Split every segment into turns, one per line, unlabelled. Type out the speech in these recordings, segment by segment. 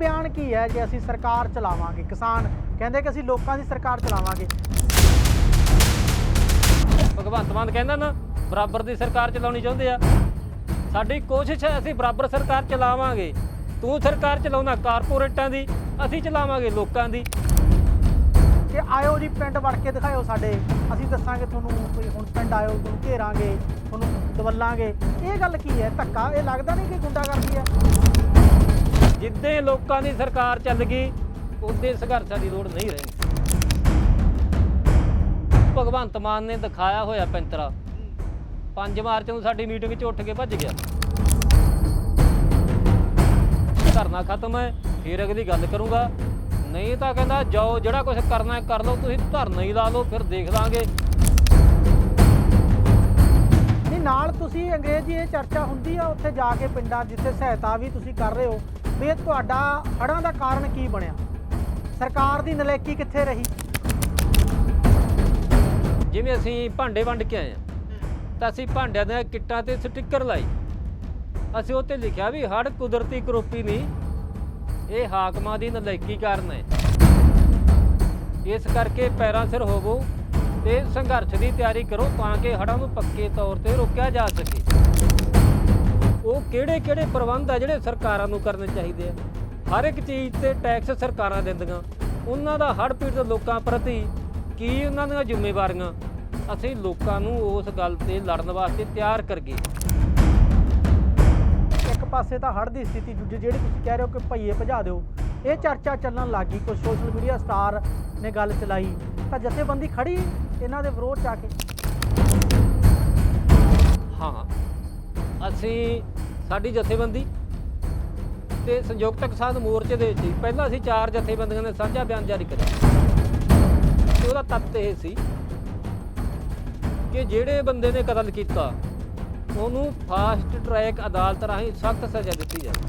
ਬਿਆਨ ਕੀ ਹੈ ਜੇ ਅਸੀਂ ਸਰਕਾਰ ਚਲਾਵਾਂਗੇ? ਕਿਸਾਨ ਕਹਿੰਦੇ ਕਿ ਅਸੀਂ ਲੋਕਾਂ ਦੀ ਸਰਕਾਰ ਚਲਾਵਾਂਗੇ।
ਭਗਵੰਤ ਮਾਨ ਕਹਿੰਦਾ ਨਾ ਬਰਾਬਰ ਦੀ ਸਰਕਾਰ ਚਲਾਉਣੀ ਚਾਹੁੰਦੇ ਆ। ਸਾਡੀ ਕੋਸ਼ਿਸ਼ ਹੈ ਅਸੀਂ ਬਰਾਬਰ ਸਰਕਾਰ ਚਲਾਵਾਂਗੇ। ਤੂੰ ਸਰਕਾਰ ਚਲਾਉਣਾ ਕਾਰਪੋਰੇਟਾਂ ਦੀ ਅਸੀਂ ਚਲਾਵਾਂਗੇ ਲੋਕਾਂ ਦੀ।
ਕਿ ਆਇਓ ਜੀ ਪਿੰਡ ਵੜ ਕੇ ਦਿਖਾਇਓ ਸਾਡੇ। ਅਸੀਂ ਦੱਸਾਂਗੇ ਤੁਹਾਨੂੰ ਕੋਈ ਹੁਣ ਪਿੰਡ ਆਇਓ ਤੁਹਾਨੂੰ ਘੇਰਾਂਗੇ ਤੁਹਾਨੂੰ ਦਵਲਾਂਗੇ। ਇਹ ਗੱਲ ਕੀ ਹੈ? ਧੱਕਾ? ਇਹ ਲੱਗਦਾ ਨਹੀਂ ਕਿ ਗੁੰਡਾਗਰਦੀ ਹੈ?
ਜਿੱਦਾਂ ਲੋਕਾਂ ਦੀ ਸਰਕਾਰ ਚੱਲ ਗਈ ਉਦੇ ਸੰਘਰਸ਼ਾਂ ਦੀ ਲੋੜ ਨਹੀਂ ਰਹੀ। ਭਗਵੰਤ ਮਾਨ ਨੇ ਦਿਖਾਇਆ ਹੋਇਆ ਪੈਂਤਰਾ। 5 ਮਾਰਚ ਨੂੰ ਸਾਡੀ ਮੀਟਿੰਗ 'ਚ ਉੱਠ ਕੇ ਭੱਜ ਗਿਆ। ਧਰਨਾ ਖਤਮ ਹੈ, ਫਿਰ ਅਗਲੀ ਗੱਲ ਕਰੂੰਗਾ। ਨਹੀਂ ਤਾਂ ਕਹਿੰਦਾ, ਜਾਓ, ਜਿਹੜਾ ਕੁਝ ਕਰਨਾ ਹੈ ਕਰ ਲਓ, ਤੁਸੀਂ ਧਰਨਾ ਹੀ ਲਾ ਲਓ, ਫਿਰ ਦੇਖ ਲਾਂਗੇ।
ਨਹੀਂ, ਨਾਲ ਤੁਸੀਂ ਅੰਗਰੇਜ਼ੀ ਇਹ ਚਰਚਾ ਹੁੰਦੀ ਆ, ਉੱਥੇ ਜਾ ਕੇ ਪਿੰਡਾਂ ਜਿੱਥੇ ਸਹਾਇਤਾ ਵੀ ਤੁਸੀਂ ਕਰ ਰਹੇ ਹੋ। ਵੀ ਇਹ ਤੁਹਾਡਾ ਹੜ੍ਹਾਂ ਦਾ ਕਾਰਨ ਕੀ ਬਣਿਆ? ਸਰਕਾਰ ਦੀ ਨਲਾਇਕੀ ਕਿੱਥੇ ਰਹੀ?
ਜਿਵੇਂ ਅਸੀਂ ਭਾਂਡੇ ਵੰਡ ਕੇ ਆਏ ਹਾਂ, ਤਾਂ ਅਸੀਂ ਭਾਂਡਿਆਂ ਦੇ ਕਿੱਟਾਂ ਤੇ ਸਟicker ਲਾਈ। ਅਸੀਂ ਉੱਤੇ ਲਿਖਿਆ ਵੀ ਹੜ ਕੁਦਰਤੀ ਕਰੋਪੀ ਨਹੀਂ, ਇਹ ਹਾਕਮਾਂ ਦੀ ਨਲਾਇਕੀ ਕਾਰਨ ਹੈ। ਇਸ ਕਰਕੇ ਪੈਰਾਂ ਸਿਰ ਹੋਵੋ ਤੇ ਸੰਘਰਸ਼ ਦੀ ਤਿਆਰੀ ਕਰੋ ਤਾਂ ਕਿ ਹੜ੍ਹਾਂ ਨੂੰ ਪੱਕੇ ਤੌਰ ਤੇ ਰੋਕਿਆ ਜਾ ਸਕੇ। ਉਹ ਕਿਹੜੇ ਕਿਹੜੇ ਪ੍ਰਬੰਧ ਆ ਜਿਹੜੇ ਸਰਕਾਰਾਂ ਨੂੰ ਕਰਨੇ ਚਾਹੀਦੇ ਆ? ਹਰ ਇੱਕ ਚੀਜ਼ ਤੇ ਟੈਕਸ ਸਰਕਾਰਾਂ ਦਿੰਦੀਆਂ। ਉਹਨਾਂ ਦਾ ਹੜ੍ਹ ਪੀੜਤ ਲੋਕਾਂ ਪ੍ਰਤੀ ਕੀ ਉਹਨਾਂ ਦੀਆਂ ਜ਼ਿੰਮੇਵਾਰੀਆਂ? ਅਸੀਂ ਲੋਕਾਂ ਨੂੰ ਉਸ ਗੱਲ ਤੇ ਲੜਨ ਵਾਸਤੇ ਤਿਆਰ ਕਰਗੇ
ਇੱਕ ਪਾਸੇ ਤਾਂ ਹੜ੍ਹ ਦੀ ਸਥਿਤੀ ਦੂਜੇ ਜਿਹੜੀ ਤੁਸੀਂ ਕਹਿ ਰਹੇ ਹੋ ਕਿ ਭਈਏ ਭਜਾ ਦਿਓ, ਇਹ ਚਰਚਾ ਚੱਲਣ ਲੱਗੀ ਕੁਝ ਸੋਸ਼ਲ ਮੀਡੀਆ ਸਟਾਰ ਨੇ ਗੱਲ ਚਲਾਈ। ਤਾਂ ਜਥੇਬੰਦੀ ਖੜੀ ਇਹਨਾਂ ਦੇ ਵਿਰੋਧ ਚ ਆ ਕੇ।
ਹਾਂ, ਅਸੀਂ ਸਾਡੀ ਜਥੇਬੰਦੀ ਤੇ ਸੰਯੁਕਤ ਕਿਸਾਨ ਮੋਰਚੇ ਦੇ ਵਿੱਚ ਪਹਿਲਾਂ ਅਸੀਂ ਚਾਰ ਜਥੇਬੰਦੀਆਂ ਨੇ ਸਾਂਝਾ ਬਿਆਨ ਜਾਰੀ ਕਰਿਆ। ਤੇ ਉਹਦਾ ਤੱਤ ਇਹ ਸੀ ਕਿ ਜਿਹੜੇ ਬੰਦੇ ਨੇ ਕਤਲ ਕੀਤਾ, ਉਹਨੂੰ ਫਾਸਟ ਟਰੈਕ ਅਦਾਲਤ ਰਾਹੀਂ ਸਖਤ ਸਜ਼ਾ ਦਿੱਤੀ ਜਾਵੇ।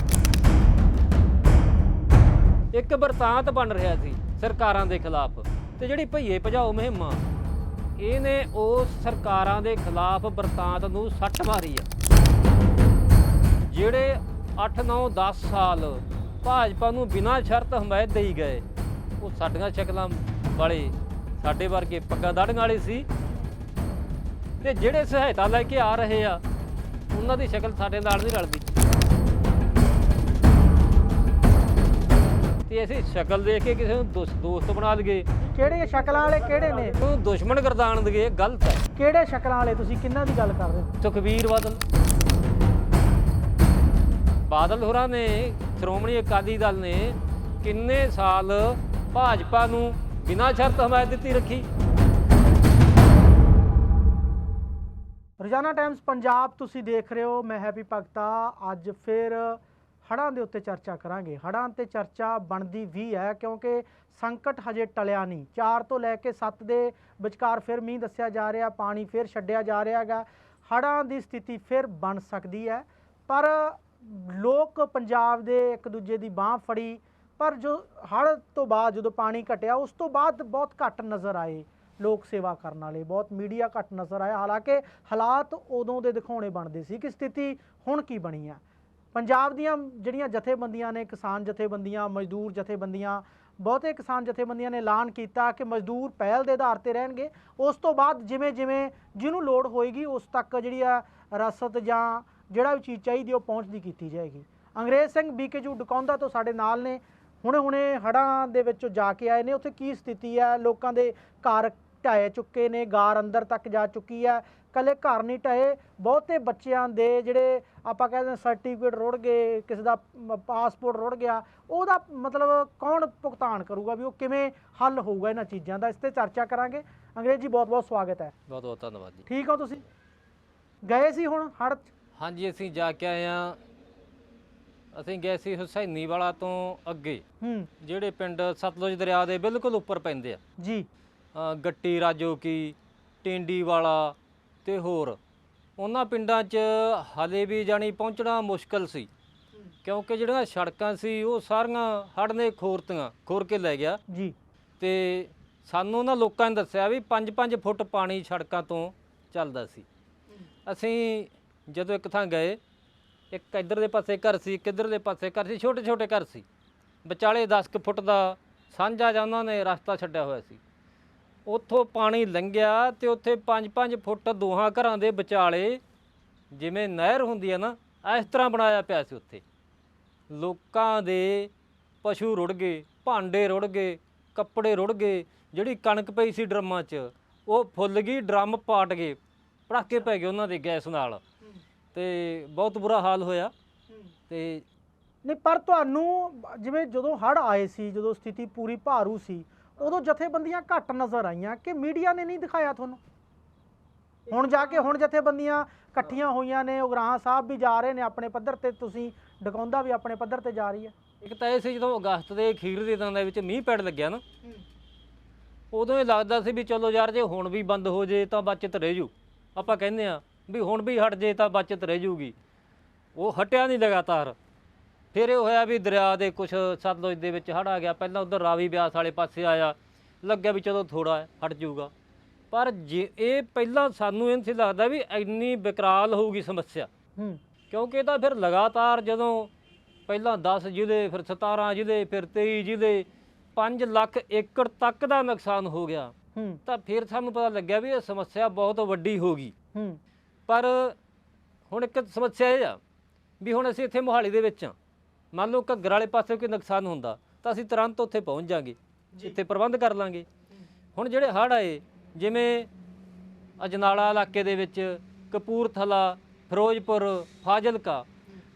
ਇੱਕ ਵਰਤਾਂਤ ਬਣ ਰਿਹਾ ਸੀ ਸਰਕਾਰਾਂ ਦੇ ਖਿਲਾਫ ਤੇ ਜਿਹੜੀ ਭਈਏ ਭਜਾਓ ਮੁਹਿੰਮ ਆ ਇਹਨੇ ਉਸ ਸਰਕਾਰਾਂ ਦੇ ਖਿਲਾਫ ਵਰਤਾਂਤ ਨੂੰ ਸੱਟ ਮਾਰੀ ਆ। ਜਿਹੜੇ 8 9 10 ਸਾਲ ਭਾਜਪਾ ਨੂੰ ਬਿਨਾਂ ਸ਼ਰਤ ਹਮਾਇਤ ਦੇਈ ਗਏ ਉਹ ਸਾਡੀਆਂ ਸ਼ਕਲਾਂ ਵਾਲੇ ਸਾਡੇ ਵਰਗੇ ਪੱਗਾਂ ਦਾੜੀਆਂ ਵਾਲੇ ਸੀ। ਤੇ ਜਿਹੜੇ ਸਹਾਇਤਾ ਲੈ ਕੇ ਆ ਰਹੇ ਆ ਉਹਨਾਂ ਦੀ ਸ਼ਕਲ ਸਾਡੇ ਨਾਲ ਨਹੀਂ ਰਲਦੀ। ਤੇ ਅਸੀਂ ਸ਼ਕਲ ਦੇਖ ਕੇ ਕਿਸੇ ਨੂੰ ਦੋਸ- ਦੋਸਤ ਬਣਾ ਲਈਏ।
ਕਿਹੜੇ ਸ਼ਕਲਾਂ ਵਾਲੇ ਕਿਹੜੇ ਨੇ?
ਉਹਨੂੰ ਦੁਸ਼ਮਣ ਗਰਦਾਨ ਇਹ ਗਲਤ ਹੈ।
ਕਿਹੜੇ ਸ਼ਕਲਾਂ ਵਾਲੇ? ਤੁਸੀਂ ਕਿੰਨਾਂ ਦੀ ਗੱਲ ਕਰ ਰਹੇ ਹੋ?
ਸੁਖਬੀਰ ਬਾਦਲ। ਬਾਦਲ ਹੋਰਾਂ ਨੇ, ਸ਼੍ਰੋਮਣੀ ਅਕਾਲੀ ਦਲ ਨੇ ਕਿੰਨੇ ਸਾਲ ਭਾਜਪਾ ਨੂੰ ਬਿਨਾਂ ਸ਼ਰਤ ਹਮਾਇਤ ਦਿੱਤੀ ਰੱਖੀ?
ਰੋਜ਼ਾਨਾ ਟਾਈਮਸ ਪੰਜਾਬ, ਤੁਸੀਂ ਦੇਖ ਰਹੇ ਹੋ, ਮੈਂ ਹੈਪੀ ਭਗਤਾ। ਅੱਜ ਫਿਰ ਹੜ੍ਹਾਂ ਦੇ ਉੱਤੇ ਚਰਚਾ ਕਰਾਂਗੇ। ਹੜ੍ਹਾਂ ਤੇ ਚਰਚਾ ਬਣਦੀ ਵੀ ਹੈ, ਕਿਉਂਕਿ ਸੰਕਟ ਹਜੇ ਟਲਿਆ ਨਹੀਂ। 4 ਤੋਂ ਲੈ ਕੇ 7 ਦੇ ਵਿਚਕਾਰ ਫਿਰ ਮੀਂਹ ਦੱਸਿਆ ਜਾ ਰਿਹਾ, ਪਾਣੀ ਫਿਰ ਛੱਡਿਆ ਜਾ ਰਿਹਾ ਹੈਗਾ। ਹੜ੍ਹਾਂ ਦੀ ਸਥਿਤੀ ਫਿਰ ਬਣ ਸਕਦੀ ਹੈ। ਪਰ ਲੋਕ ਪੰਜਾਬ ਦੇ ਇੱਕ ਦੂਜੇ ਦੀ ਬਾਹ ਫੜੀ, ਪਰ ਜੋ ਹੜ੍ਹ ਤੋਂ ਬਾਅਦ ਜਦੋਂ ਪਾਣੀ ਘਟਿਆ, ਉਸ ਤੋਂ ਬਾਅਦ ਬਹੁਤ ਘੱਟ ਨਜ਼ਰ ਆਏ ਲੋਕ ਸੇਵਾ ਕਰਨ ਵਾਲੇ, ਬਹੁਤ ਮੀਡੀਆ ਘੱਟ ਨਜ਼ਰ ਆਇਆ। ਹਾਲਾਂਕਿ ਹਾਲਾਤ ਉਦੋਂ ਦੇ ਦਿਖਾਉਣੇ ਬਣਦੇ ਸੀ ਕਿ ਸਥਿਤੀ ਹੁਣ ਕੀ ਬਣੀ ਆ। ਪੰਜਾਬ ਦੀਆਂ ਜਿਹੜੀਆਂ ਜਥੇਬੰਦੀਆਂ ਨੇ, ਕਿਸਾਨ ਜਥੇਬੰਦੀਆਂ, ਮਜ਼ਦੂਰ ਜਥੇਬੰਦੀਆਂ, ਬਹੁਤੇ ਕਿਸਾਨ ਜਥੇਬੰਦੀਆਂ ਨੇ ਐਲਾਨ ਕੀਤਾ ਕਿ ਮਜ਼ਦੂਰ ਪਹਿਲ ਦੇ ਆਧਾਰ ਤੇ ਰਹਿਣਗੇ। ਉਸ ਤੋਂ ਬਾਅਦ ਜਿਵੇਂ ਜਿਵੇਂ ਜਿਹਨੂੰ ਲੋੜ ਹੋਏਗੀ, ਉਸ ਤੱਕ ਜਿਹੜੀ ਆ ਰਸਦ ਜਾਂ ਜਿਹੜਾ ਵੀ ਚੀਜ਼ ਚਾਹੀਦੀ ਉਹ ਪਹੁੰਚਦੀ ਕੀਤੀ ਜਾਏਗੀ। ਅੰਗਰੇਜ਼ ਸਿੰਘ ਬੀਕੇਜੂ ਡਕੌਂਦਾ ਤੋਂ ਸਾਡੇ ਨਾਲ ਨੇ। ਹੁਣੇ ਹੁਣੇ ਹੜ੍ਹਾਂ ਦੇ ਵਿੱਚੋਂ ਜਾ ਕੇ ਆਏ ਨੇ। ਉੱਥੇ ਕੀ ਸਥਿਤੀ ਹੈ ਲੋਕਾਂ ਦੇ ਘਰ ਢਾਏ ਚੁੱਕੇ ਨੇ ਗਾਰ ਅੰਦਰ ਤੱਕ ਜਾ ਚੁੱਕੀ ਹੈ ਕੱਲੇ ਘਰ ਨਹੀਂ ਢਾਏ ਬਹੁਤੇ ਬੱਚਿਆਂ ਦੇ ਜਿਹੜੇ ਆਪਾਂ ਕਹਿੰਦੇ ਸਰਟੀਫਿਕੇਟ ਰੁੜ ਗਏ ਕਿਸੇ ਦਾ ਪਾਸਪੋਰਟ ਰੁੜ ਗਿਆ ਉਹਦਾ ਮਤਲਬ ਕੌਣ ਭੁਗਤਾਨ ਕਰੂਗਾ ਵੀ ਉਹ ਕਿਵੇਂ ਹੱਲ ਹੋਊਗਾ ਇਹਨਾਂ ਚੀਜ਼ਾਂ ਦਾ? ਇਸ ਤੇ ਚਰਚਾ ਕਰਾਂਗੇ। ਅੰਗਰੇਜ਼ ਜੀ ਬਹੁਤ ਬਹੁਤ ਸਵਾਗਤ ਹੈ।
ਬਹੁਤ ਬਹੁਤ ਧੰਨਵਾਦ ਜੀ।
ਠੀਕ ਹੋ ਤੁਸੀਂ? ਗਏ ਸੀ ਹੁਣ ਹੜ੍ਹ?
ਹਾਂਜੀ ਅਸੀਂ ਜਾ ਕੇ ਆਏ ਆ ਅਸੀਂ ਗਏ ਸੀ ਹੁਸੈਨੀ ਵਾਲਾ ਤੋਂ ਅੱਗੇ।
ਹੂੰ।
ਜਿਹੜੇ ਪਿੰਡ ਸਤਲੁਜ ਦਰਿਆ ਦੇ ਬਿਲਕੁਲ ਉੱਪਰ ਪੈਂਦੇ ਆ।
ਜੀ।
ਅ, ਗੱਟੀ ਰਾਜੋ ਕੀ ਟਿੰਡੀ ਵਾਲਾ ਤੇ ਹੋਰ। ਉਹਨਾਂ ਪਿੰਡਾਂ 'ਚ ਹਲੇ ਵੀ ਜਾਣੀ ਪਹੁੰਚਣਾ ਮੁਸ਼ਕਲ ਸੀ। ਕਿਉਂਕਿ ਜਿਹੜੀਆਂ ਸੜਕਾਂ ਸੀ ਉਹ ਸਾਰੀਆਂ ਹੜ੍ਹ ਨੇ ਖੋਰਤੀਆਂ ਖੋਰ ਕੇ ਲੈ ਗਿਆ।
ਜੀ।
ਤੇ ਸਾਨੂੰ ਉਹਨਾਂ ਲੋਕਾਂ ਨੇ ਦੱਸਿਆ ਵੀ 5-5 ਫੁੱਟ ਪਾਣੀ ਸੜਕਾਂ ਤੋਂ ਚੱਲਦਾ ਸੀ। ਅਸੀਂ ਜਦੋਂ ਇੱਕ ਥਾਂ ਗਏ, ਇੱਕ ਇੱਧਰ ਦੇ ਪਾਸੇ ਘਰ ਸੀ, ਇੱਕ ਇੱਧਰਲੇ ਪਾਸੇ ਘਰ ਸੀ ਛੋਟੇ ਛੋਟੇ ਘਰ ਸੀ। ਵਿਚਾਲੇ 10 ਕੁ ਫੁੱਟ ਦਾ ਸਾਂਝਾ ਜਾਂ ਉਹਨਾਂ ਨੇ ਰਸਤਾ ਛੱਡਿਆ ਹੋਇਆ ਸੀ। ਉੱਥੋਂ ਪਾਣੀ ਲੰਘਿਆ ਤੇ ਉੱਥੇ 5-5 ਫੁੱਟ ਦੋਹਾਂ ਘਰਾਂ ਦੇ ਵਿਚਾਲੇ ਜਿਵੇਂ ਨਹਿਰ ਹੁੰਦੀ ਹੈ ਨਾ, ਇਸ ਤਰ੍ਹਾਂ ਬਣਾਇਆ ਪਿਆ ਸੀ ਉੱਥੇ। ਲੋਕਾਂ ਦੇ ਪਸ਼ੂ ਰੁੜ ਗਏ, ਭਾਂਡੇ ਰੁੜ ਗਏ, ਕੱਪੜੇ ਰੁੜ ਗਏ, ਜਿਹੜੀ ਕਣਕ ਪਈ ਸੀ ਡਰਮਾਂ 'ਚ, ਉਹ ਫੁੱਲ ਗਈ, ਡਰਮ ਪਾਟ ਗਏ ਪੜਾਕੇ ਪੈ ਗਏ ਉਹਨਾਂ ਦੇ ਗੈਸ ਨਾਲ। ਤੇ ਬਹੁਤ ਬੁਰਾ ਹਾਲ ਹੋਇਆ। ਤੇ
ਨਹੀਂ ਪਰ ਤੁਹਾਨੂੰ ਜਿਵੇਂ ਜਦੋਂ ਹੜ ਆਏ ਸੀ ਜਦੋਂ ਸਥਿਤੀ ਪੂਰੀ ਭਾਰੂ ਸੀ ਉਦੋਂ ਜਥੇਬੰਦੀਆਂ ਘੱਟ ਨਜ਼ਰ ਆਈਆਂ ਕਿ ਮੀਡੀਆ ਨੇ ਨਹੀਂ ਦਿਖਾਇਆ ਤੁਹਾਨੂੰ? ਹੁਣ ਜਾ ਕੇ ਹੁਣ ਜਥੇਬੰਦੀਆਂ ਇਕੱਠੀਆਂ ਹੋਈਆਂ ਨੇ ਉਗਰਾਹਾਂ ਸਾਹਿਬ ਵੀ ਜਾ ਰਹੇ ਨੇ ਆਪਣੇ ਪੱਧਰ ਤੇ ਤੁਸੀਂ ਡਕੌਂਦਾ ਵੀ ਆਪਣੇ ਪੱਧਰ ਤੇ ਜਾ ਰਹੀ ਹੈ।
ਇੱਕ ਤਾਂ ਇਹ ਸੀ ਜਦੋਂ ਅਗਸਤ ਦੇ ਅਖੀਰ ਦੇ ਦਿਨਾਂ ਦੇ ਵਿੱਚ ਮੀਂਹ ਪੈਣ ਲੱਗਿਆ ਨਾ ਉਦੋਂ ਇਹ ਲੱਗਦਾ ਸੀ ਵੀ ਚਲੋ ਯਾਰ ਜੇ ਹੁਣ ਵੀ ਬੰਦ ਹੋ ਜੇ ਤਾਂ ਬਚਤ ਰਹਿ ਜੂ। ਆਪਾਂ ਕਹਿੰਦੇ ਆ ਵੀ ਹੁਣ ਵੀ ਹਟ ਜੇ ਤਾਂ ਬਚਤ ਰਹਿ ਜੂਗੀ। ਉਹ ਹਟਿਆ ਨਹੀਂ ਲਗਾਤਾਰ। ਫਿਰ ਇਹ ਹੋਇਆ ਵੀ ਦਰਿਆ ਦੇ ਕੁਝ ਸਤਲੁਜ ਦੇ ਵਿੱਚ ਹੜ ਆ ਗਿਆ। ਪਹਿਲਾਂ ਉਧਰ ਰਾਵੀ ਬਿਆਸ ਵਾਲੇ ਪਾਸੇ ਆਇਆ। ਲੱਗਿਆ ਵੀ ਚਲੋ ਥੋੜਾ ਹਟ ਜਾਊਗਾ ਪਰ ਜੇ ਇਹ ਪਹਿਲਾਂ ਸਾਨੂੰ ਇਹ ਸੀ ਲੱਗਦਾ ਵੀ ਇੰਨੀ ਵਿਕਰਾਲ ਹੋਊਗੀ ਸਮੱਸਿਆ।
ਹੂੰ।
ਕਿਉਂਕਿ ਇਹ ਤਾਂ ਫਿਰ ਲਗਾਤਾਰ ਜਦੋਂ ਪਹਿਲਾਂ 10 ਜ਼ਿਲ੍ਹੇ ਫਿਰ 17 ਜ਼ਿਲ੍ਹੇ ਫਿਰ 23 ਜ਼ਿਲ੍ਹੇ 5 ਲੱਖ ਏਕੜ ਤੱਕ ਦਾ ਨੁਕਸਾਨ ਹੋ ਗਿਆ।
ਹੂੰ।
ਤਾਂ ਫਿਰ ਸਾਨੂੰ ਪਤਾ ਲੱਗਿਆ ਵੀ ਇਹ ਸਮੱਸਿਆ ਬਹੁਤ ਵੱਡੀ ਹੋ ਗਈ।
ਹੂੰ।
ਪਰ ਹੁਣ ਇੱਕ ਸਮੱਸਿਆ ਇਹ ਆ ਵੀ ਹੁਣ ਅਸੀਂ ਇੱਥੇ ਮੋਹਾਲੀ ਦੇ ਵਿੱਚ ਆ ਮੰਨ ਲਓ ਘੱਗਰ ਵਾਲੇ ਪਾਸੇ ਕੋਈ ਨੁਕਸਾਨ ਹੁੰਦਾ ਤਾਂ ਅਸੀਂ ਤੁਰੰਤ ਉੱਥੇ ਪਹੁੰਚ ਜਾਾਂਗੇ। ਇੱਥੇ ਪ੍ਰਬੰਧ ਕਰ ਲਾਂਗੇ। ਹੁਣ ਜਿਹੜੇ ਹੜ੍ਹ ਆਏ ਜਿਵੇਂ ਅਜਨਾਲਾ ਇਲਾਕੇ ਦੇ ਵਿੱਚ ਕਪੂਰਥਲਾ ਫਿਰੋਜ਼ਪੁਰ ਫਾਜ਼ਿਲਕਾ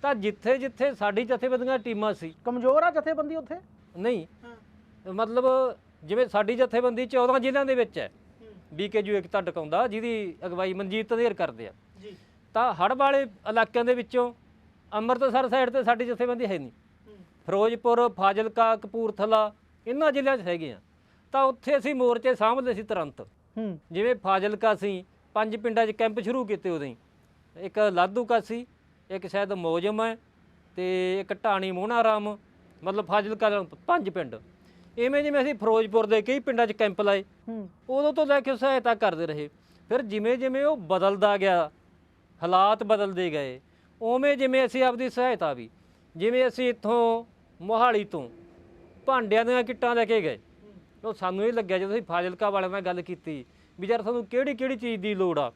ਤਾਂ ਜਿੱਥੇ ਜਿੱਥੇ ਸਾਡੀ ਜਥੇਬੰਦੀਆਂ ਟੀਮਾਂ ਸੀ।
ਕਮਜ਼ੋਰ ਆ ਜਥੇਬੰਦੀ ਉੱਥੇ?
ਨਹੀਂ। ਮਤਲਬ ਜਿਵੇਂ ਸਾਡੀ ਜਥੇਬੰਦੀ 14 ਜ਼ਿਲ੍ਹਿਆਂ ਦੇ ਵਿੱਚ ਹੈ ਬੀਕੇਯੂ ਇੱਕ ਤਾਂ ਡਕਾਉਂਦਾ ਜਿਹਦੀ ਅਗਵਾਈ ਮਨਜੀਤ ਧਨੇਰ ਕਰਦੇ ਆ।
ਜੀ।
ਤਾਂ ਹੜ੍ਹ ਵਾਲੇ ਇਲਾਕਿਆਂ ਦੇ ਵਿੱਚੋਂ ਅੰਮ੍ਰਿਤਸਰ ਸਾਈਡ ਤੇ ਸਾਡੀ ਜਥੇਬੰਦੀ ਹੈ ਨਹੀਂ। ਫਿਰੋਜ਼ਪੁਰ ਫਾਜ਼ਿਲਕਾ ਕਪੂਰਥਲਾ ਇਹਨਾਂ ਜ਼ਿਲ੍ਹਿਆਂ 'ਚ ਹੈਗੇ ਆ। ਤਾਂ ਉੱਥੇ ਅਸੀਂ ਮੋਰਚੇ ਸਾਂਭਦੇ ਸੀ ਤੁਰੰਤ। ਜਿਵੇਂ ਫਾਜ਼ਿਲਕਾ ਸੀ ਪੰਜ ਪਿੰਡਾਂ 'ਚ ਕੈਂਪ ਸ਼ੁਰੂ ਕੀਤੇ ਉਦੋਂ ਹੀ। ਇੱਕ ਲਾਧੂਕਾ ਸੀ ਇੱਕ ਸ਼ਾਇਦ ਮੌਜਮ ਹੈ ਤੇ ਇੱਕ ਢਾਣੀ ਮੋਹਨਾਰਾਮ ਮਤਲਬ ਫਾਜ਼ਿਲਕਾ ਦੇ ਪੰਜ ਪਿੰਡ। ਇਵੇਂ ਜਿਵੇਂ ਅਸੀਂ ਫਿਰੋਜ਼ਪੁਰ ਦੇ ਕਈ ਪਿੰਡਾਂ 'ਚ ਕੈਂਪ ਲਾਏ
ਹੂੰ।
ਉਦੋਂ ਤੋਂ ਲੈ ਕੇ ਸਹਾਇਤਾ ਕਰਦੇ ਰਹੇ। ਫਿਰ ਜਿਵੇਂ ਜਿਵੇਂ ਉਹ ਬਦਲਦਾ ਗਿਆ ਹਾਲਾਤ ਬਦਲਦੇ ਗਏ ਉਵੇਂ ਜਿਵੇਂ ਅਸੀਂ ਆਪਦੀ ਸਹਾਇਤਾ ਵੀ ਜਿਵੇਂ ਅਸੀਂ ਇੱਥੋਂ ਮੋਹਾਲੀ ਤੋਂ ਭਾਂਡਿਆਂ ਦੀਆਂ ਕਿੱਟਾਂ ਲੈ ਕੇ ਗਏ ਉਹ ਸਾਨੂੰ ਇਹ ਲੱਗਿਆ ਜਦੋਂ ਅਸੀਂ ਫਾਜ਼ਿਲਕਾ ਵਾਲਿਆਂ ਨਾਲ ਗੱਲ ਕੀਤੀ ਵੀ ਯਾਰ ਤੁਹਾਨੂੰ ਕਿਹੜੀ ਕਿਹੜੀ ਚੀਜ਼ ਦੀ ਲੋੜ ਆ